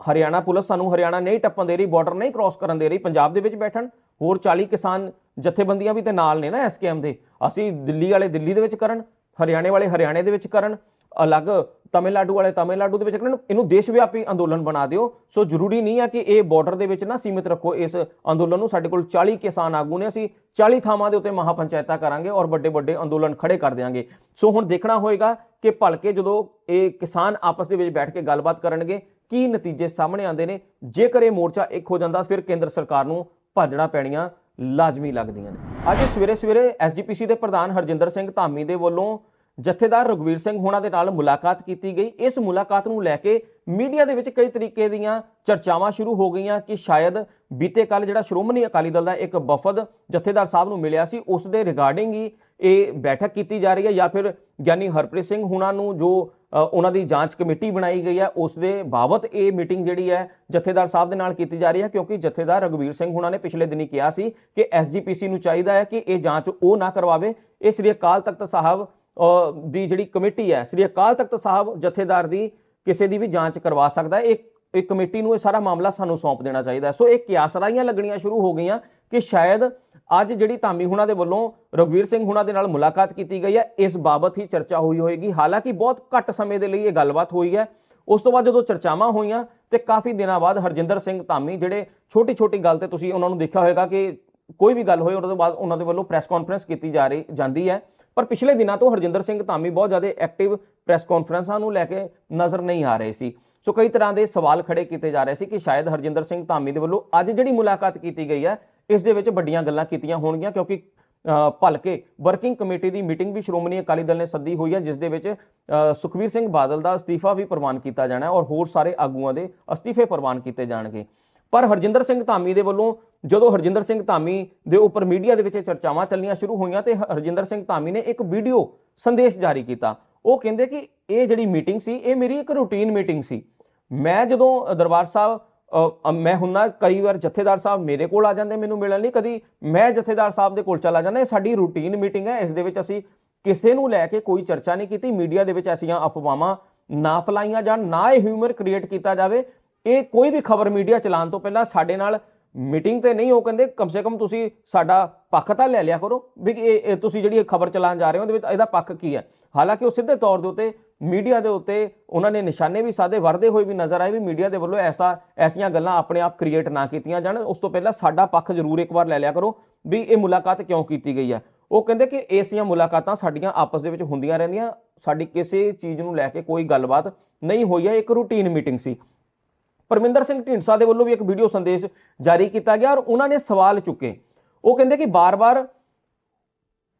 ਹਰਿਆਣਾ ਪੁਲਿਸ ਸਾਨੂੰ ਹਰਿਆਣਾ ਨਹੀਂ ਟੱਪਣ ਦੇ ਰਹੀ ਬਾਰਡਰ ਨਹੀਂ ਕ੍ਰਾਸ ਕਰਨ ਦੇ ਰਹੀ, ਪੰਜਾਬ ਦੇ ਵਿੱਚ ਬੈਠਣ, ਹੋਰ 40 ਕਿਸਾਨ ਜਥੇਬੰਦੀਆਂ ਵੀ ਤੇ ਨਾਲ ਨੇ ਨਾ ਐਸਕੇਐਮ ਦੇ, ਅਸੀਂ ਦਿੱਲੀ ਵਾਲੇ ਦਿੱਲੀ ਦੇ ਵਿੱਚ ਕਰਨ, ਹਰਿਆਣੇ ਵਾਲੇ ਹਰਿਆਣੇ ਦੇ ਵਿੱਚ ਕਰਨ ਅਲੱਗ ਤਮਿਲਨਾਡੂ ਵਾਲੇ ਤਮਿਲਨਾਡੂ ਦੇ ਵਿੱਚ ਕਰਨ ਇਹਨੂੰ ਦੇਸ਼ ਵਿਆਪੀ ਅੰਦੋਲਨ ਬਣਾ ਦਿਓ। ਸੋ ਜ਼ਰੂਰੀ ਨਹੀਂ ਹੈ ਕਿ ਇਹ ਬਾਰਡਰ ਦੇ ਵਿੱਚ ਨਾ ਸੀਮਿਤ ਰੱਖੋ। ਇਸ ਅੰਦੋਲਨ ਨੂੰ ਸਾਡੇ ਕੋਲ 40 ਕਿਸਾਨ ਆਗੂ ਨੇ। ਅਸੀਂ 40 ਥਾਵਾਂ ਦੇ ਉੱਤੇ ਮਹਾਪੰਚਾਇਤਾਂ ਕਰਾਂਗੇ ਔਰ ਵੱਡੇ ਵੱਡੇ ਅੰਦੋਲਨ ਖੜੇ ਕਰ ਦਿਆਂਗੇ। ਸੋ ਹੁਣ ਦੇਖਣਾ ਹੋਏਗਾ ਕਿ ਭਲਕੇ ਜਦੋਂ ਇਹ ਕਿਸਾਨ ਆਪਸ ਦੇ ਵਿੱਚ ਬੈਠ ਕੇ ਗੱਲਬਾਤ ਕਰਨਗੇ, ਕੀ ਨਤੀਜੇ ਸਾਹਮਣੇ ਆਉਂਦੇ ਨੇ? ਜੇਕਰ ਇਹ ਮੋਰਚਾ ਇੱਕ ਹੋ ਜਾਂਦਾ, ਫਿਰ ਕੇਂਦਰ ਸਰਕਾਰ ਨੂੰ ਭਾਜਣਾ ਪੈਣੀਆਂ ਲਾਜ਼ਮੀ ਲੱਗਦੀਆਂ ਨੇ। ਅੱਜ ਸਵੇਰੇ ਸਵੇਰੇ ਐਸਜੀਪੀਸੀ ਦੇ ਪ੍ਰਧਾਨ ਹਰਜਿੰਦਰ ਸਿੰਘ ਧਾਮੀ ਦੇ ਵੱਲੋਂ ਜਥੇਦਾਰ ਰਘਵੀਰ ਸਿੰਘ ਹੋਣਾ ਦੇ ਨਾਲ ਮੁਲਾਕਾਤ ਕੀਤੀ ਗਈ। ਇਸ ਮੁਲਾਕਾਤ ਨੂੰ ਲੈ ਕੇ ਮੀਡੀਆ ਦੇ ਵਿੱਚ ਕਈ ਤਰੀਕੇ ਦੀਆਂ ਚਰਚਾਵਾਂ ਸ਼ੁਰੂ ਹੋ ਗਈਆਂ ਕਿ ਸ਼ਾਇਦ ਬੀਤੇ ਕੱਲ ਜਿਹੜਾ ਸ਼੍ਰੋਮਣੀ ਅਕਾਲੀ ਦਲ ਦਾ ਇੱਕ ਵਫਦ ਜਥੇਦਾਰ ਸਾਹਿਬ ਨੂੰ ਮਿਲਿਆ ਸੀ, ਉਸ ਦੇ ਰਿਗਾਰਡਿੰਗ ਹੀ ਇਹ ਬੈਠਕ ਕੀਤੀ ਜਾ ਰਹੀ ਹੈ ਜਾਂ ਫਿਰ ਗਿਆਨੀ ਹਰਪ੍ਰੀਤ ਸਿੰਘ ਹੁਣਾਂ ਨੂੰ ਜੋ ਉਹਨਾਂ ਦੀ ਜਾਂਚ ਕਮੇਟੀ ਬਣਾਈ ਗਈ ਹੈ, ਉਸ ਦੇ ਬਾਬਤ ਇਹ ਮੀਟਿੰਗ ਜਿਹੜੀ ਹੈ ਜਥੇਦਾਰ ਸਾਹਿਬ ਦੇ ਨਾਲ ਕੀਤੀ ਜਾ ਰਹੀ ਹੈ, ਕਿਉਂਕਿ ਜਥੇਦਾਰ ਰਗਵੀਰ ਸਿੰਘ ਹੁਣਾਂ ਨੇ ਪਿਛਲੇ ਦਿਨੀ ਕਿਹਾ ਸੀ ਕਿ ਐਸਜੀਪੀਸੀ ਨੂੰ ਚਾਹੀਦਾ ਹੈ ਕਿ ਇਹ ਜਾਂਚ ਉਹ ਨਾ ਕਰਵਾਵੇ। ਇਹ ਸ੍ਰੀ ਅਕਾਲ ਤਖਤ ਸਾਹਿਬ ਦੀ ਜਿਹੜੀ ਕਮੇਟੀ ਹੈ, ਸ੍ਰੀ ਅਕਾਲ ਤਖਤ ਸਾਹਿਬ ਜਥੇਦਾਰ ਦੀ ਕਿਸੇ ਦੀ ਵੀ ਜਾਂਚ ਕਰਵਾ ਸਕਦਾ ਹੈ। ਇਹ ਇੱਕ ਕਮੇਟੀ ਨੂੰ ਇਹ ਸਾਰਾ ਮਾਮਲਾ ਸਾਨੂੰ ਸੌਂਪ ਦੇਣਾ ਚਾਹੀਦਾ ਸੋ ਇਹ ਕਿਆਸਰਾਈਆਂ ਲੱਗਣੀਆਂ ਸ਼ੁਰੂ ਹੋ ਗਈਆਂ ਕਿ ਸ਼ਾਇਦ ਅੱਜ ਜਿਹੜੀ ਧਾਮੀ ਹੁਣਾਂ ਦੇ ਵੱਲੋਂ ਰਘਵੀਰ ਸਿੰਘ ਹੁਣਾਂ ਦੇ ਨਾਲ ਮੁਲਾਕਾਤ ਕੀਤੀ ਗਈ ਹੈ, ਇਸ ਬਾਬਤ ਹੀ ਚਰਚਾ ਹੋਈ ਹੋਏਗੀ। ਹਾਲਾਂਕਿ ਬਹੁਤ ਘੱਟ ਸਮੇਂ ਦੇ ਲਈ ਇਹ ਗੱਲਬਾਤ ਹੋਈ ਹੈ। ਉਸ ਤੋਂ ਬਾਅਦ ਜਦੋਂ ਚਰਚਾਵਾਂ ਹੋਈਆਂ ਤੇ ਕਾਫੀ ਦਿਨਾਂ ਬਾਅਦ ਹਰਜਿੰਦਰ ਸਿੰਘ ਧਾਮੀ ਜਿਹੜੇ ਛੋਟੀ ਛੋਟੀ ਗੱਲ ਤੇ ਤੁਸੀਂ ਉਹਨਾਂ ਨੂੰ ਦੇਖਿਆ ਹੋਵੇਗਾ ਕਿ ਕੋਈ ਵੀ ਗੱਲ ਹੋਏ ਉਹਨਾਂ ਤੋਂ ਬਾਅਦ ਉਹਨਾਂ ਦੇ ਵੱਲੋਂ ਪ੍ਰੈਸ ਕਾਨਫਰੰਸ ਕੀਤੀ ਜਾ ਰਹੀ, ਜਾਂਦੀ ਹੈ। ਪਰ ਪਿਛਲੇ ਦਿਨਾਂ ਤੋਂ ਹਰਜਿੰਦਰ ਸਿੰਘ ਧਾਮੀ ਬਹੁਤ ਜ਼ਿਆਦਾ ਐਕਟਿਵ ਪ੍ਰੈਸ ਕਾਨਫਰੰਸਾਂ ਨੂੰ ਲੈ ਕੇ ਨਜ਼ਰ ਨਹੀਂ ਆ ਰਹੇ ਸੀ। ਸੋ ਕਈ ਤਰ੍ਹਾਂ ਦੇ ਸਵਾਲ ਖੜੇ ਕੀਤੇ ਜਾ ਰਹੇ ਸੀ ਕਿ ਸ਼ਾਇਦ ਹਰਜਿੰਦਰ ਸਿੰਘ ਧਾਮੀ ਦੇ ਵੱਲੋਂ ਅੱਜ ਜਿਹੜੀ ਮੁਲਾਕਾਤ ਕੀਤੀ ਗਈ ਹੈ ਇਸ ਦੇ ਵਿੱਚ ਵੱਡੀਆਂ ਗੱਲਾਂ ਕੀਤੀਆਂ ਹੋਣਗੀਆਂ ਕਿਉਂਕਿ ਭਲਕੇ ਵਰਕਿੰਗ ਕਮੇਟੀ ਦੀ ਮੀਟਿੰਗ ਵੀ ਸ਼੍ਰੋਮਣੀ ਅਕਾਲੀ ਦਲ ਨੇ ਸੱਦੀ ਹੋਈ ਹੈ ਜਿਸ ਦੇ ਵਿੱਚ ਅ, ਸੁਖਬੀਰ ਸਿੰਘ ਬਾਦਲ ਦਾ ਅਸਤੀਫਾ ਵੀ ਪ੍ਰਵਾਨ ਕੀਤਾ ਜਾਣਾ ਹੈ ਔਰ ਹੋਰ ਸਾਰੇ ਆਗੂਆਂ ਦੇ ਅਸਤੀਫੇ ਪ੍ਰਵਾਨ ਕੀਤੇ ਜਾਣਗੇ। ਪਰ ਹਰਜਿੰਦਰ ਸਿੰਘ ਧਾਮੀ ਦੇ ਵੱਲੋਂ ਜਦੋਂ ਹਰਜਿੰਦਰ ਸਿੰਘ ਧਾਮੀ ਦੇ ਉੱਪਰ ਮੀਡੀਆ ਦੇ ਵਿੱਚ ਇਹ ਚਰਚਾਵਾਂ ਚੱਲਣੀਆਂ ਸ਼ੁਰੂ ਹੋਈਆਂ ਤੇ ਹਰਜਿੰਦਰ ਸਿੰਘ ਧਾਮੀ ਨੇ ਇੱਕ ਵੀਡੀਓ ਸੰਦੇਸ਼ ਜਾਰੀ ਕੀਤਾ। ਉਹ ਕਹਿੰਦੇ ਕਿ ਇਹ ਜਿਹੜੀ ਮੀਟਿੰਗ ਸੀ, ਇਹ ਮੇਰੀ ਇੱਕ ਰੂਟੀਨ ਮੀਟਿੰਗ ਸੀ। ਮੈਂ ਜਦੋਂ ਦਰਬਾਰ ਸਾਹਿਬ ਮੈਂ ਹੁੰਨਾ ਕਈ ਵਾਰ ਜਥੇਦਾਰ ਸਾਹਿਬ ਮੇਰੇ ਕੋਲ ਆ ਜਾਂਦੇ, ਮੈਨੂੰ ਮਿਲਣ ਲਈ ਕਦੀ ਮੈਂ ਜਥੇਦਾਰ ਸਾਹਿਬ ਦੇ ਕੋਲ ਚਲਾ ਜਾਂਦਾ, ਇਹ ਸਾਡੀ ਰੂਟੀਨ ਮੀਟਿੰਗ ਹੈ, ਇਸ ਦੇ ਵਿੱਚ ਅਸੀਂ ਕਿਸੇ ਨੂੰ ਲੈ ਕੇ ਕੋਈ ਚਰਚਾ ਨਹੀਂ ਕੀਤੀ, ਮੀਡੀਆ ਦੇ ਵਿੱਚ ਐਸੀਆਂ ਅਫਵਾਹਾਂ ਨਾ ਫਲਾਈਆਂ ਜਾਣ, ਨਾ ਇਹ ਹਿਊਮਰ ਕ੍ਰੀਏਟ ਕੀਤਾ ਜਾਵੇ ਇਹ ਕੋਈ ਵੀ ਖਬਰ ਮੀਡੀਆ ਚਲਾਉਣ ਤੋਂ ਪਹਿਲਾਂ ਸਾਡੇ ਨਾਲ ਮੀਟਿੰਗ ਤੇ ਨਹੀਂ, ਉਹ ਕਹਿੰਦੇ ਕਮ ਸੇ ਕਮ ਤੁਸੀਂ ਸਾਡਾ ਪੱਖ ਤਾਂ ਲੈ ਲਿਆ ਕਰੋ ਵੀ ਇਹ ਇਹ ਤੁਸੀਂ ਜਿਹੜੀ ਖਬਰ ਚਲਾਉਣ ਜਾ ਰਹੇ ਹੋ, ਉਹਦੇ ਵਿੱਚ ਇਹਦਾ ਪੱਖ ਕੀ ਹੈ। ਹਾਲਾਂਕਿ ਉਹ ਸਿੱਧੇ ਤੌਰ ਦੇ ਉੱਤੇ ਮੀਡੀਆ ਦੇ ਉੱਤੇ ਉਹਨਾਂ ਨੇ ਨਿਸ਼ਾਨੇ ਵੀ ਸਾਦੇ ਵਰਦੇ ਹੋਏ ਵੀ ਨਜ਼ਰ ਆਏ ਵੀ ਮੀਡੀਆ ਦੇ ਵੱਲੋਂ ਐਸਾ, ਐਸੀਆਂ ਗੱਲਾਂ ਆਪਣੇ ਆਪ ਕ੍ਰੀਏਟ ਨਾ ਕੀਤੀਆਂ ਜਾਣ। ਉਸ ਤੋਂ ਪਹਿਲਾਂ ਸਾਡਾ ਪੱਖ ਜ਼ਰੂਰ ਇੱਕ ਵਾਰ ਲੈ ਲਿਆ ਕਰੋ ਵੀ ਇਹ ਮੁਲਾਕਾਤ ਕਿਉਂ ਕੀਤੀ ਗਈ ਹੈ। ਉਹ ਕਹਿੰਦੇ ਕਿ ਐਸੀਆਂ ਮੁਲਾਕਾਤਾਂ ਸਾਡੀਆਂ ਆਪਸ ਦੇ ਵਿੱਚ ਹੁੰਦੀਆਂ ਰਹਿੰਦੀਆਂ। ਸਾਡੀ ਕਿਸੇ ਚੀਜ਼ ਨੂੰ ਲੈ ਕੇ ਕੋਈ ਗੱਲਬਾਤ ਨਹੀਂ ਹੋਈ ਹੈ, ਇੱਕ ਰੂਟੀਨ ਮੀਟਿੰਗ ਸੀ। ਪਰਮਿੰਦਰ ਸਿੰਘ ਢੀਂਡਸਾ ਦੇ ਵੱਲੋਂ ਵੀ ਇੱਕ ਵੀਡੀਓ ਸੰਦੇਸ਼ ਜਾਰੀ ਕੀਤਾ ਗਿਆ ਔਰ ਉਹਨਾਂ ਨੇ ਸਵਾਲ ਚੁੱਕੇ। ਉਹ ਕਹਿੰਦੇ ਕਿ ਬਾਰ-ਬਾਰ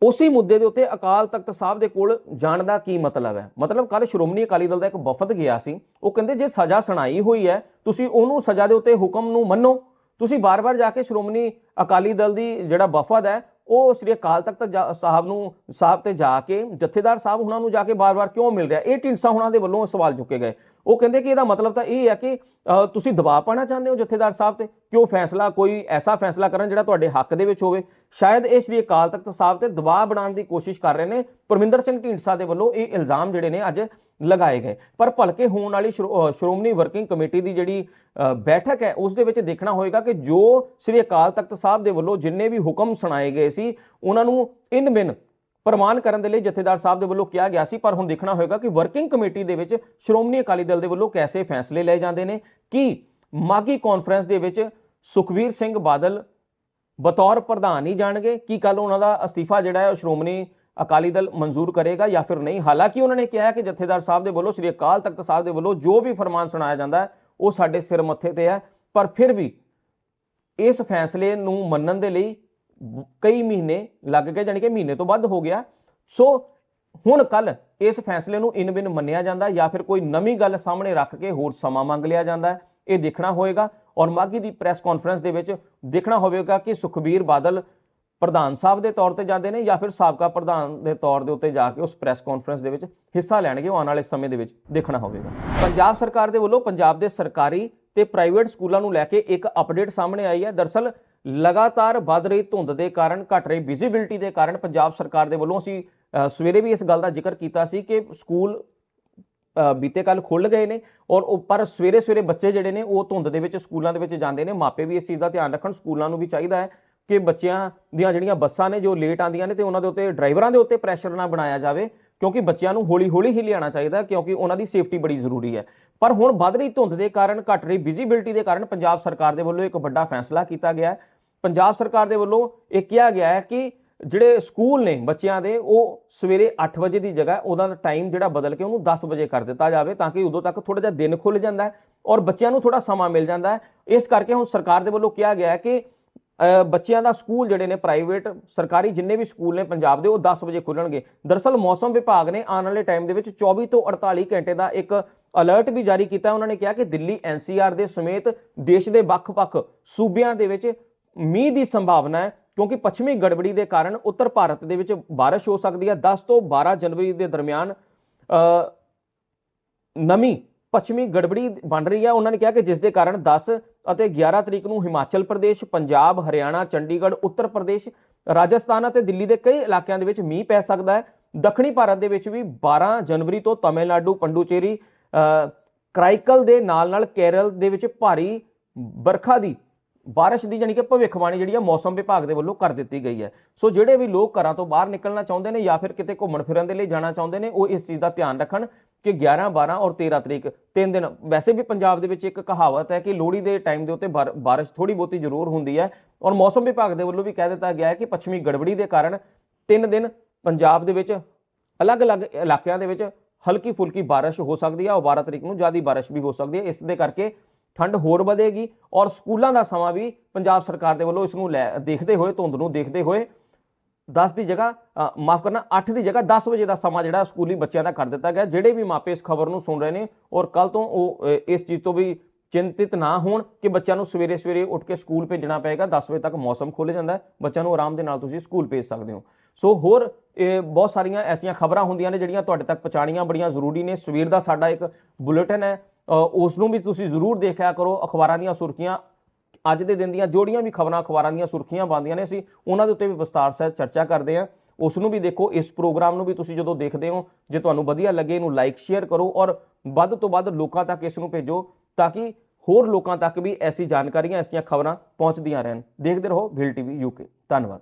ਉਸੇ ਮੁੱਦੇ ਦੇ ਉੱਤੇ ਅਕਾਲ ਤਖਤ ਸਾਹਿਬ ਦੇ ਕੋਲ ਜਾਣ ਦਾ ਕੀ ਮਤਲਬ ਹੈ? ਮਤਲਬ ਕੱਲ ਸ਼੍ਰੋਮਣੀ ਅਕਾਲੀ ਦਲ ਦਾ ਇੱਕ ਵਫਦ ਗਿਆ ਸੀ। ਉਹ ਕਹਿੰਦੇ, ਜੇ ਸਜ਼ਾ ਸੁਣਾਈ ਹੋਈ ਹੈ, ਤੁਸੀਂ ਉਹਨੂੰ ਸਜ਼ਾ ਦੇ ਉੱਤੇ ਹੁਕਮ ਨੂੰ ਮੰਨੋ। ਤੁਸੀਂ ਬਾਰ-ਬਾਰ ਜਾ ਕੇ ਸ਼੍ਰੋਮਣੀ ਅਕਾਲੀ ਦਲ ਦੀ ਜਿਹੜਾ ਵਫਦ ਹੈ, ਉਹ ਸ੍ਰੀ ਅਕਾਲ ਤਖਤ ਜਾ- ਸਾਹਿਬ ਨੂੰ, ਸਾਹਿਬ ਤੇ ਜਾ ਕੇ ਜਥੇਦਾਰ ਸਾਹਿਬ ਉਹਨਾਂ ਨੂੰ ਜਾ ਕੇ ਬਾਰ-ਬਾਰ ਕਿਉਂ ਮਿਲ ਰਿਹਾ? ਇਹ ਢੀਂਡਸਾ ਉਹਨਾਂ ਦੇ ਵੱਲੋਂ ਸਵਾਲ ਚੁੱਕੇ ਗਏ। ਉਹ ਕਹਿੰਦੇ ਕਿ ਇਹਦਾ ਮਤਲਬ ਤਾਂ ਇਹ ਹੈ ਕਿ ਤੁਸੀਂ ਦਬਾਅ ਪਾਣਾ ਚਾਹੁੰਦੇ ਹੋ ਜਥੇਦਾਰ ਸਾਹਿਬ ਤੇ? ਕਿ ਉਹ ਫੈਸਲਾ, ਕੋਈ ਐਸਾ ਫੈਸਲਾ ਕਰਨ ਜਿਹੜਾ ਤੁਹਾਡੇ ਹੱਕ ਦੇ ਵਿੱਚ ਹੋਵੇ? ਸ਼ਾਇਦ ਇਹ ਸ੍ਰੀ ਅਕਾਲ ਤਖਤ ਸਾਹਿਬ ਤੇ ਦਬਾਅ ਬਣਾਉਣ ਦੀ ਕੋਸ਼ਿਸ਼ ਕਰ ਰਹੇ ਨੇ, ਪਰਮਿੰਦਰ ਸਿੰਘ ਢੀਂਡਸਾ ਦੇ ਵੱਲੋਂ ਇਹ ਇਲਜ਼ਾਮ ਜਿਹੜੇ ਨੇ ਅੱਜ ਲਗਾਏ ਗਏ। ਪਰ ਭਲਕੇ ਹੋਣ ਵਾਲੀ ਸ਼੍ਰੋ- ਸ਼੍ਰੋਮਣੀ ਵਰਕਿੰਗ ਕਮੇਟੀ ਦੀ ਜਿਹੜੀ ਬੈਠਕ ਹੈ, ਉਸ ਦੇ ਵਿੱਚ ਦੇਖਣਾ ਹੋਏਗਾ ਕਿ ਜੋ ਸ੍ਰੀ ਅਕਾਲ ਤਖਤ ਸਾਹਿਬ ਦੇ ਵੱਲੋਂ ਜਿੰਨੇ ਵੀ ਹੁਕਮ ਸੁਣਾਏ ਗਏ ਸੀ, ਉਹਨਾਂ ਨੂੰ ਇਨ ਬਿਨ ਪ੍ਰਮਾਣ ਕਰਨ ਦੇ ਲਈ ਜਥੇਦਾਰ ਸਾਹਿਬ ਦੇ ਵੱਲੋਂ ਕਿਹਾ ਗਿਆ ਸੀ, ਪਰ ਹੁਣ ਦੇਖਣਾ ਹੋਏਗਾ ਕਿ ਵਰਕਿੰਗ ਕਮੇਟੀ ਦੇ ਵਿੱਚ ਸ਼੍ਰੋਮਣੀ ਅਕਾਲੀ ਦਲ ਦੇ ਵੱਲੋਂ ਕੈਸੇ ਫੈਸਲੇ ਲਏ ਜਾਂਦੇ ਨੇ? ਕਿ ਮਾਗੀ ਕਾਨਫਰੰਸ ਦੇ ਵਿੱਚ ਸੁਖਵੀਰ ਸਿੰਘ ਬਾਦਲ ਬਤੌਰ ਪ੍ਰਧਾਨ ਹੀ ਜਾਣਗੇ? ਕੀ ਕੱਲ ਉਹਨਾਂ ਦਾ ਅਸਤੀਫਾ ਜਿਹੜਾ ਹੈ ਉਹ ਸ਼੍ਰੋਮਣੀ ਅਕਾਲੀ ਦਲ ਮਨਜ਼ੂਰ ਕਰੇਗਾ ਜਾਂ ਫਿਰ ਨਹੀਂ? ਹਾਲਾਂਕਿ ਉਹਨਾਂ ਨੇ ਕਿਹਾ ਕਿ ਜਥੇਦਾਰ ਸਾਹਿਬ ਦੇ ਵੱਲੋਂ, ਸ੍ਰੀ ਅਕਾਲ ਤਖਤ ਸਾਹਿਬ ਦੇ ਵੱਲੋਂ ਜੋ ਵੀ ਫਰਮਾਨ ਸੁਣਾਇਆ ਜਾਂਦਾ ਉਹ ਸਾਡੇ ਸਿਰ ਮੱਥੇ ਤੇ ਹੈ। ਪਰ ਫਿਰ ਵੀ ਇਸ ਫੈਸਲੇ ਨੂੰ ਮੰਨਣ ਦੇ ਲਈ ਕਈ ਮਹੀਨੇ ਲੱਗ ਗਏ, ਜਾਣੀ ਕਿ ਮਹੀਨੇ ਤੋਂ ਵੱਧ ਹੋ ਗਿਆ। ਸੋ ਹੁਣ ਕੱਲ ਇਸ ਫੈਸਲੇ ਨੂੰ ਇਨ ਬਿਨ ਮੰਨਿਆ ਜਾਂਦਾ ਜਾਂ ਫਿਰ ਕੋਈ ਨਵੀਂ ਗੱਲ ਸਾਹਮਣੇ ਰੱਖ ਕੇ ਹੋਰ ਸਮਾਂ ਮੰਗ ਲਿਆ ਜਾਂਦਾ। ਇਹ ਦੇਖਣਾ ਹੋਏਗਾ ਔਰ ਮਾਗੀ ਦੀ ਪ੍ਰੈਸ ਕਾਨਫਰੰਸ ਦੇ ਵਿੱਚ ਦੇਖਣਾ ਹੋਵੇਗਾ ਕਿ ਸੁਖਬੀਰ ਬਾਦਲ ਪ੍ਰਧਾਨ ਸਾਹਿਬ ਦੇ ਤੌਰ ਤੇ ਜਾਂਦੇ ਨੇ ਜਾਂ ਫਿਰ ਸਾਬਕਾ ਪ੍ਰਧਾਨ ਦੇ ਤੌਰ ਦੇ ਉੱਤੇ ਜਾ ਕੇ ਉਸ ਪ੍ਰੈਸ ਕਾਨਫਰੰਸ ਦੇ ਵਿੱਚ ਹਿੱਸਾ ਲੈਣਗੇ। ਆਉਣ ਵਾਲੇ ਸਮੇਂ ਦੇ ਵਿੱਚ ਦੇਖਣਾ ਹੋਵੇਗਾ। ਪੰਜਾਬ ਸਰਕਾਰ ਦੇ ਵੱਲੋਂ ਪੰਜਾਬ ਦੇ ਸਰਕਾਰੀ ਤੇ ਪ੍ਰਾਈਵੇਟ ਸਕੂਲਾਂ ਨੂੰ ਲੈ ਕੇ ਇੱਕ ਅਪਡੇਟ ਸਾਹਮਣੇ ਆਈ ਹੈ। ਦਰਸਲ ਲਗਾਤਾਰ ਵੱਧ ਰਹੀ ਧੁੰਦ ਦੇ ਕਾਰਨ, ਘਟ ਰਹੀ ਵਿਜ਼ਿਬਿਲਟੀ ਦੇ ਕਾਰਨ ਪੰਜਾਬ ਸਰਕਾਰ ਦੇ ਵੱਲੋਂ ਅਸੀਂ ਸਵੇਰੇ ਵੀ ਇਸ ਗੱਲ ਦਾ ਜ਼ਿਕਰ ਕੀਤਾ ਸੀ ਕਿ ਸਕੂਲ ਬੀਤੇ ਕੱਲ ਖੁੱਲ ਗਏ ਨੇ ਔਰ ਉਹ ਪਰ ਸਵੇਰੇ ਸਵੇਰੇ ਬੱਚੇ ਜਿਹੜੇ ਨੇ ਉਹ ਧੁੰਦ ਦੇ ਵਿੱਚ ਸਕੂਲਾਂ ਦੇ ਵਿੱਚ ਜਾਂਦੇ ਨੇ। ਮਾਪੇ ਵੀ ਇਸ ਚੀਜ਼ ਦਾ ਧਿਆਨ ਰੱਖਣ, ਸਕੂਲਾਂ ਨੂੰ ਵੀ ਚਾਹੀਦਾ ਹੈ ਕਿ ਬੱਚਿਆਂ ਦੀਆਂ ਜਿਹੜੀਆਂ ਬੱਸਾਂ ਨੇ ਜੋ ਲੇਟ ਆਉਂਦੀਆਂ ਨੇ ਤੇ ਉਹਨਾਂ ਦੇ ਉੱਤੇ, ਡਰਾਈਵਰਾਂ ਦੇ ਉੱਤੇ ਪ੍ਰੈਸ਼ਰ ਨਾ ਬਣਾਇਆ ਜਾਵੇ ਕਿਉਂਕਿ ਬੱਚਿਆਂ ਨੂੰ ਹੌਲੀ ਹੌਲੀ ਹੀ ਲਿਆਉਣਾ ਚਾਹੀਦਾ ਕਿਉਂਕਿ ਉਹਨਾਂ ਦੀ ਸੇਫਟੀ ਬੜੀ ਜ਼ਰੂਰੀ ਹੈ। ਪਰ ਹੁਣ ਵੱਧ ਰਹੀ ਧੁੰਦ ਦੇ ਕਾਰਨ, ਘਟ ਰਹੀ ਵਿਜ਼ਿਬਿਲਟੀ ਦੇ ਕਾਰਨ ਪੰਜਾਬ ਸਰਕਾਰ ਦੇ ਵੱਲੋਂ ਇੱਕ ਵੱਡਾ ਫੈਸਲਾ ਕੀਤਾ ਗਿਆ ਹੈ ਪੰਜਾਬ ਸਰਕਾਰ ਦੇ ਵੱਲੋਂ ਇਹ ਕਿਹਾ ਗਿਆ ਹੈ ਕਿ ਜਿਹੜੇ ਸਕੂਲ ਨੇ ਬੱਚਿਆਂ ਦੇ, ਉਹ ਸਵੇਰੇ 8 ਵਜੇ ਦੀ ਜਗ੍ਹਾ ਉਹਦਾ ਟਾਈਮ ਜਿਹੜਾ ਬਦਲ ਕੇ ਉਹਨੂੰ 10 ਵਜੇ ਕਰ ਦਿੱਤਾ ਜਾਵੇ ਤਾਂ ਕਿ ਉਦੋਂ ਤੱਕ ਥੋੜਾ ਜਿਹਾ ਦਿਨ ਖੁੱਲ ਜਾਂਦਾ ਹੈ ਔਰ ਬੱਚਿਆਂ ਨੂੰ ਥੋੜਾ ਸਮਾਂ ਮਿਲ ਜਾਂਦਾ ਹੈ। ਇਸ ਕਰਕੇ ਹੁਣ ਸਰਕਾਰ ਦੇ ਵੱਲੋਂ ਕਿਹਾ ਗਿਆ ਹੈ ਕਿ ਬੱਚਿਆਂ ਦਾ ਸਕੂਲ ਜਿਹੜੇ ਨੇ ਪ੍ਰਾਈਵੇਟ ਸਰਕਾਰੀ ਜਿੰਨੇ ਵੀ ਸਕੂਲ ਨੇ ਪੰਜਾਬ ਦੇ, ਉਹ 10 ਵਜੇ ਖੁੱਲਣਗੇ ਦਰਅਸਲ ਮੌਸਮ ਵਿਭਾਗ ਨੇ ਆਉਣ ਵਾਲੇ ਟਾਈਮ ਦੇ ਵਿੱਚ 24 ਤੋਂ 48 ਘੰਟੇ ਦਾ ਇੱਕ ਅਲਰਟ ਵੀ ਜਾਰੀ ਕੀਤਾ ਉਹਨਾਂ ਨੇ ਕਿਹਾ ਕਿ ਦਿੱਲੀ ਐਨਸੀਆਰ ਦੇ ਸਮੇਤ ਦੇਸ਼ ਦੇ ਵੱਖ-ਵੱਖ ਸੂਬਿਆਂ ਦੇ ਵਿੱਚ ਮੀਂਹ ਦੀ ਸੰਭਾਵਨਾ ਹੈ ਕਿਉਂਕਿ ਪੱਛਮੀ ਗੜਬੜੀ ਦੇ ਕਾਰਨ ਉੱਤਰ ਭਾਰਤ ਦੇ ਵਿੱਚ ਬਾਰਿਸ਼ ਹੋ ਸਕਦੀ ਹੈ। 10 ਤੋਂ 12 ਜਨਵਰੀ ਦੇ ਦਰਮਿਆਨ ਅ, ਨਮੀ ਪੱਛਮੀ ਗੜਬੜੀ ਬਣ ਰਹੀ ਹੈ। ਉਹਨਾਂ ਨੇ ਕਿਹਾ ਕਿ ਜਿਸ ਦੇ ਕਾਰਨ 10 ਅਤੇ 11 ਤਰੀਕ ਨੂੰ ਹਿਮਾਚਲ ਪ੍ਰਦੇਸ਼ ਪੰਜਾਬ ਹਰਿਆਣਾ ਚੰਡੀਗੜ੍ਹ ਉੱਤਰ ਪ੍ਰਦੇਸ਼ ਰਾਜਸਥਾਨ ਅਤੇ ਦਿੱਲੀ ਦੇ ਕਈ ਇਲਾਕਿਆਂ ਦੇ ਵਿੱਚ ਮੀਂਹ ਪੈ ਸਕਦਾ ਹੈ। ਦੱਖਣੀ ਭਾਰਤ ਦੇ ਵਿੱਚ ਵੀ 12 ਜਨਵਰੀ ਤੋਂ ਤਮਿਲਨਾਡੂ ਪੰਡੂਚੇਰੀ ਅ, ਕਰਾਈਕਲ ਦੇ ਨਾਲ ਨਾਲ ਕੇਰਲ ਦੇ ਵਿੱਚ ਭਾਰੀ ਬਰਖਾ ਦੀ ਬਾਰਿਸ਼ ਦੀ ਜਾਨੀ ਕਿ ਭਵਿੱਖਬਾਣੀ ਜਿਹੜੀ ਆ ਮੌਸਮ ਵਿਭਾਗ ਦੇ ਵੱਲੋਂ ਕਰ ਦਿੱਤੀ ਗਈ ਹੈ। ਸੋ ਜਿਹੜੇ ਵੀ ਲੋਕ ਘਰਾਂ ਤੋਂ ਬਾਹਰ ਨਿਕਲਣਾ ਚਾਹੁੰਦੇ ਨੇ ਜਾਂ ਫਿਰ ਕਿਤੇ ਘੁੰਮਣ ਫਿਰਨ ਦੇ ਲਈ ਜਾਣਾ ਚਾਹੁੰਦੇ ਨੇ, ਉਹ ਇਸ ਚੀਜ਼ ਦਾ ਧਿਆਨ ਰੱਖਣ ਕਿ 11 12 ਔਰ 13 ਤਰੀਕ, ਤਿੰਨ ਦਿਨ। ਵੈਸੇ ਵੀ ਪੰਜਾਬ ਦੇ ਵਿੱਚ ਇੱਕ ਕਹਾਵਤ ਹੈ ਕਿ ਲੋਹੜੀ ਦੇ ਟਾਈਮ ਦੇ ਉੱਤੇ ਬਾਰ- ਬਾਰਿਸ਼ ਥੋੜੀ ਬਹੁਤੀ ਜ਼ਰੂਰ ਹੁੰਦੀ ਹੈ। ਔਰ ਮੌਸਮ ਵਿਭਾਗ ਦੇ ਵੱਲੋਂ ਵੀ ਕਹਿ ਦਿੱਤਾ ਗਿਆ ਹੈ ਕਿ ਪੱਛਮੀ ਗੜਬੜੀ ਦੇ ਕਾਰਨ ਤਿੰਨ ਦਿਨ ਪੰਜਾਬ ਦੇ ਵਿੱਚ ਅਲੱਗ-ਅਲੱਗ ਇਲਾਕਿਆਂ ਦੇ ਵਿੱਚ ਹਲਕੀ ਫੁਲਕੀ ਬਾਰਿਸ਼ ਹੋ ਸਕਦੀ ਹੈ ਔਰ 12 ਤਰੀਕ ਨੂੰ ਜ਼ਿਆਦਾ ਬਾਰਿਸ਼ ਵੀ ਹੋ ਸਕਦੀ ਹੈ। ਇਸ ਦੇ ਕਰਕੇ ਠੰਡ ਹੋਰ ਵਧੇਗੀ ਔਰ ਸਕੂਲਾਂ ਦਾ ਸਮਾਂ ਵੀ ਪੰਜਾਬ ਸਰਕਾਰ ਦੇ ਵੱਲੋਂ ਇਸ ਨੂੰ ਲੈ ਦੇਖਦੇ ਹੋਏ, ਧੁੰਦ ਨੂੰ ਦੇਖਦੇ ਹੋਏ 10 ਦੀ ਜਗ੍ਹਾ ਮਾਫ ਕਰਨਾ 8 ਦੀ ਜਗ੍ਹਾ 10 ਵਜੇ ਦਾ ਸਮਾਂ ਜਿਹੜਾ ਸਕੂਲੀ ਬੱਚਿਆਂ ਦਾ ਕਰ ਦਿੱਤਾ ਗਿਆ। ਜਿਹੜੇ ਵੀ ਮਾਪੇ ਇਸ ਖਬਰ ਨੂੰ ਸੁਣ ਰਹੇ ਨੇ ਔਰ ਕੱਲ ਤੋਂ ਉਹ ਇਸ ਚੀਜ਼ ਤੋਂ ਵੀ ਚਿੰਤਿਤ ਨਾ ਹੋਣ ਕਿ ਬੱਚਿਆਂ ਨੂੰ ਸਵੇਰੇ ਸਵੇਰੇ ਉੱਠ ਕੇ ਸਕੂਲ ਭੇਜਣਾ ਪਏਗਾ 10 ਵਜੇ ਤੱਕ ਮੌਸਮ ਖੁੱਲ ਜਾਂਦਾ ਹੈ, ਬੱਚਿਆਂ ਨੂੰ ਆਰਾਮ ਦੇ ਨਾਲ ਤੁਸੀਂ ਸਕੂਲ ਭੇਜ ਸਕਦੇ ਹੋ। ਸੋ ਹੋਰ ਇਹ ਬਹੁਤ ਸਾਰੀਆਂ ਐਸੀਆਂ ਖਬਰਾਂ ਹੁੰਦੀਆਂ ਨੇ ਜਿਹੜੀਆਂ ਤੁਹਾਡੇ ਤੱਕ ਪਹੁੰਚਾਉਣੀਆਂ ਬੜੀਆਂ ਜ਼ਰੂਰੀ ਨੇ। ਸਵੇਰ ਦਾ ਸਾਡਾ ਇੱਕ ਬੁਲੇਟਿਨ ਹੈ ਉਸ ਨੂੰ ਵੀ ਤੁਸੀਂ ਜ਼ਰੂਰ ਦੇਖਿਆ ਕਰੋ, ਅਖਬਾਰਾਂ ਦੀਆਂ ਸੁਰਖੀਆਂ। ਅੱਜ ਦੇ ਦਿਨ ਦੀਆਂ ਜੋੜੀਆਂ ਵੀ ਖਬਰਾਂ, ਅਖਬਾਰਾਂ ਦੀਆਂ ਸੁਰਖੀਆਂ ਪਾਉਂਦੀਆਂ ਨੇ। ਅਸੀਂ ਉਹਨਾਂ ਦੇ ਉੱਤੇ ਵੀ ਵਿਸਤਾਰ ਸਹਿਤ ਚਰਚਾ ਕਰਦੇ ਹਾਂ। ਉਸ ਨੂੰ ਵੀ ਦੇਖੋ, ਇਸ ਪ੍ਰੋਗਰਾਮ ਨੂੰ ਵੀ ਤੁਸੀਂ ਜਦੋਂ ਦੇਖਦੇ ਹੋ, ਜੇ ਤੁਹਾਨੂੰ ਵਧੀਆ ਲੱਗੇ, ਇਹਨੂੰ ਲਾਈਕ ਸ਼ੇਅਰ ਕਰੋ ਔਰ ਵੱਧ ਤੋਂ ਵੱਧ ਲੋਕਾਂ ਤੱਕ ਇਸ ਨੂੰ ਭੇਜੋ ਤਾਂ ਕਿ ਹੋਰ ਲੋਕਾਂ ਤੱਕ ਵੀ ਐਸੀ ਜਾਣਕਾਰੀਆਂ, ਐਸੀਆਂ ਖਬਰਾਂ ਪਹੁੰਚਦੀਆਂ ਰਹਿਣ। ਦੇਖਦੇ ਰਹੋ ਵਿਲ ਟੀਵੀ ਯੂਕੇ ਧੰਨਵਾਦ।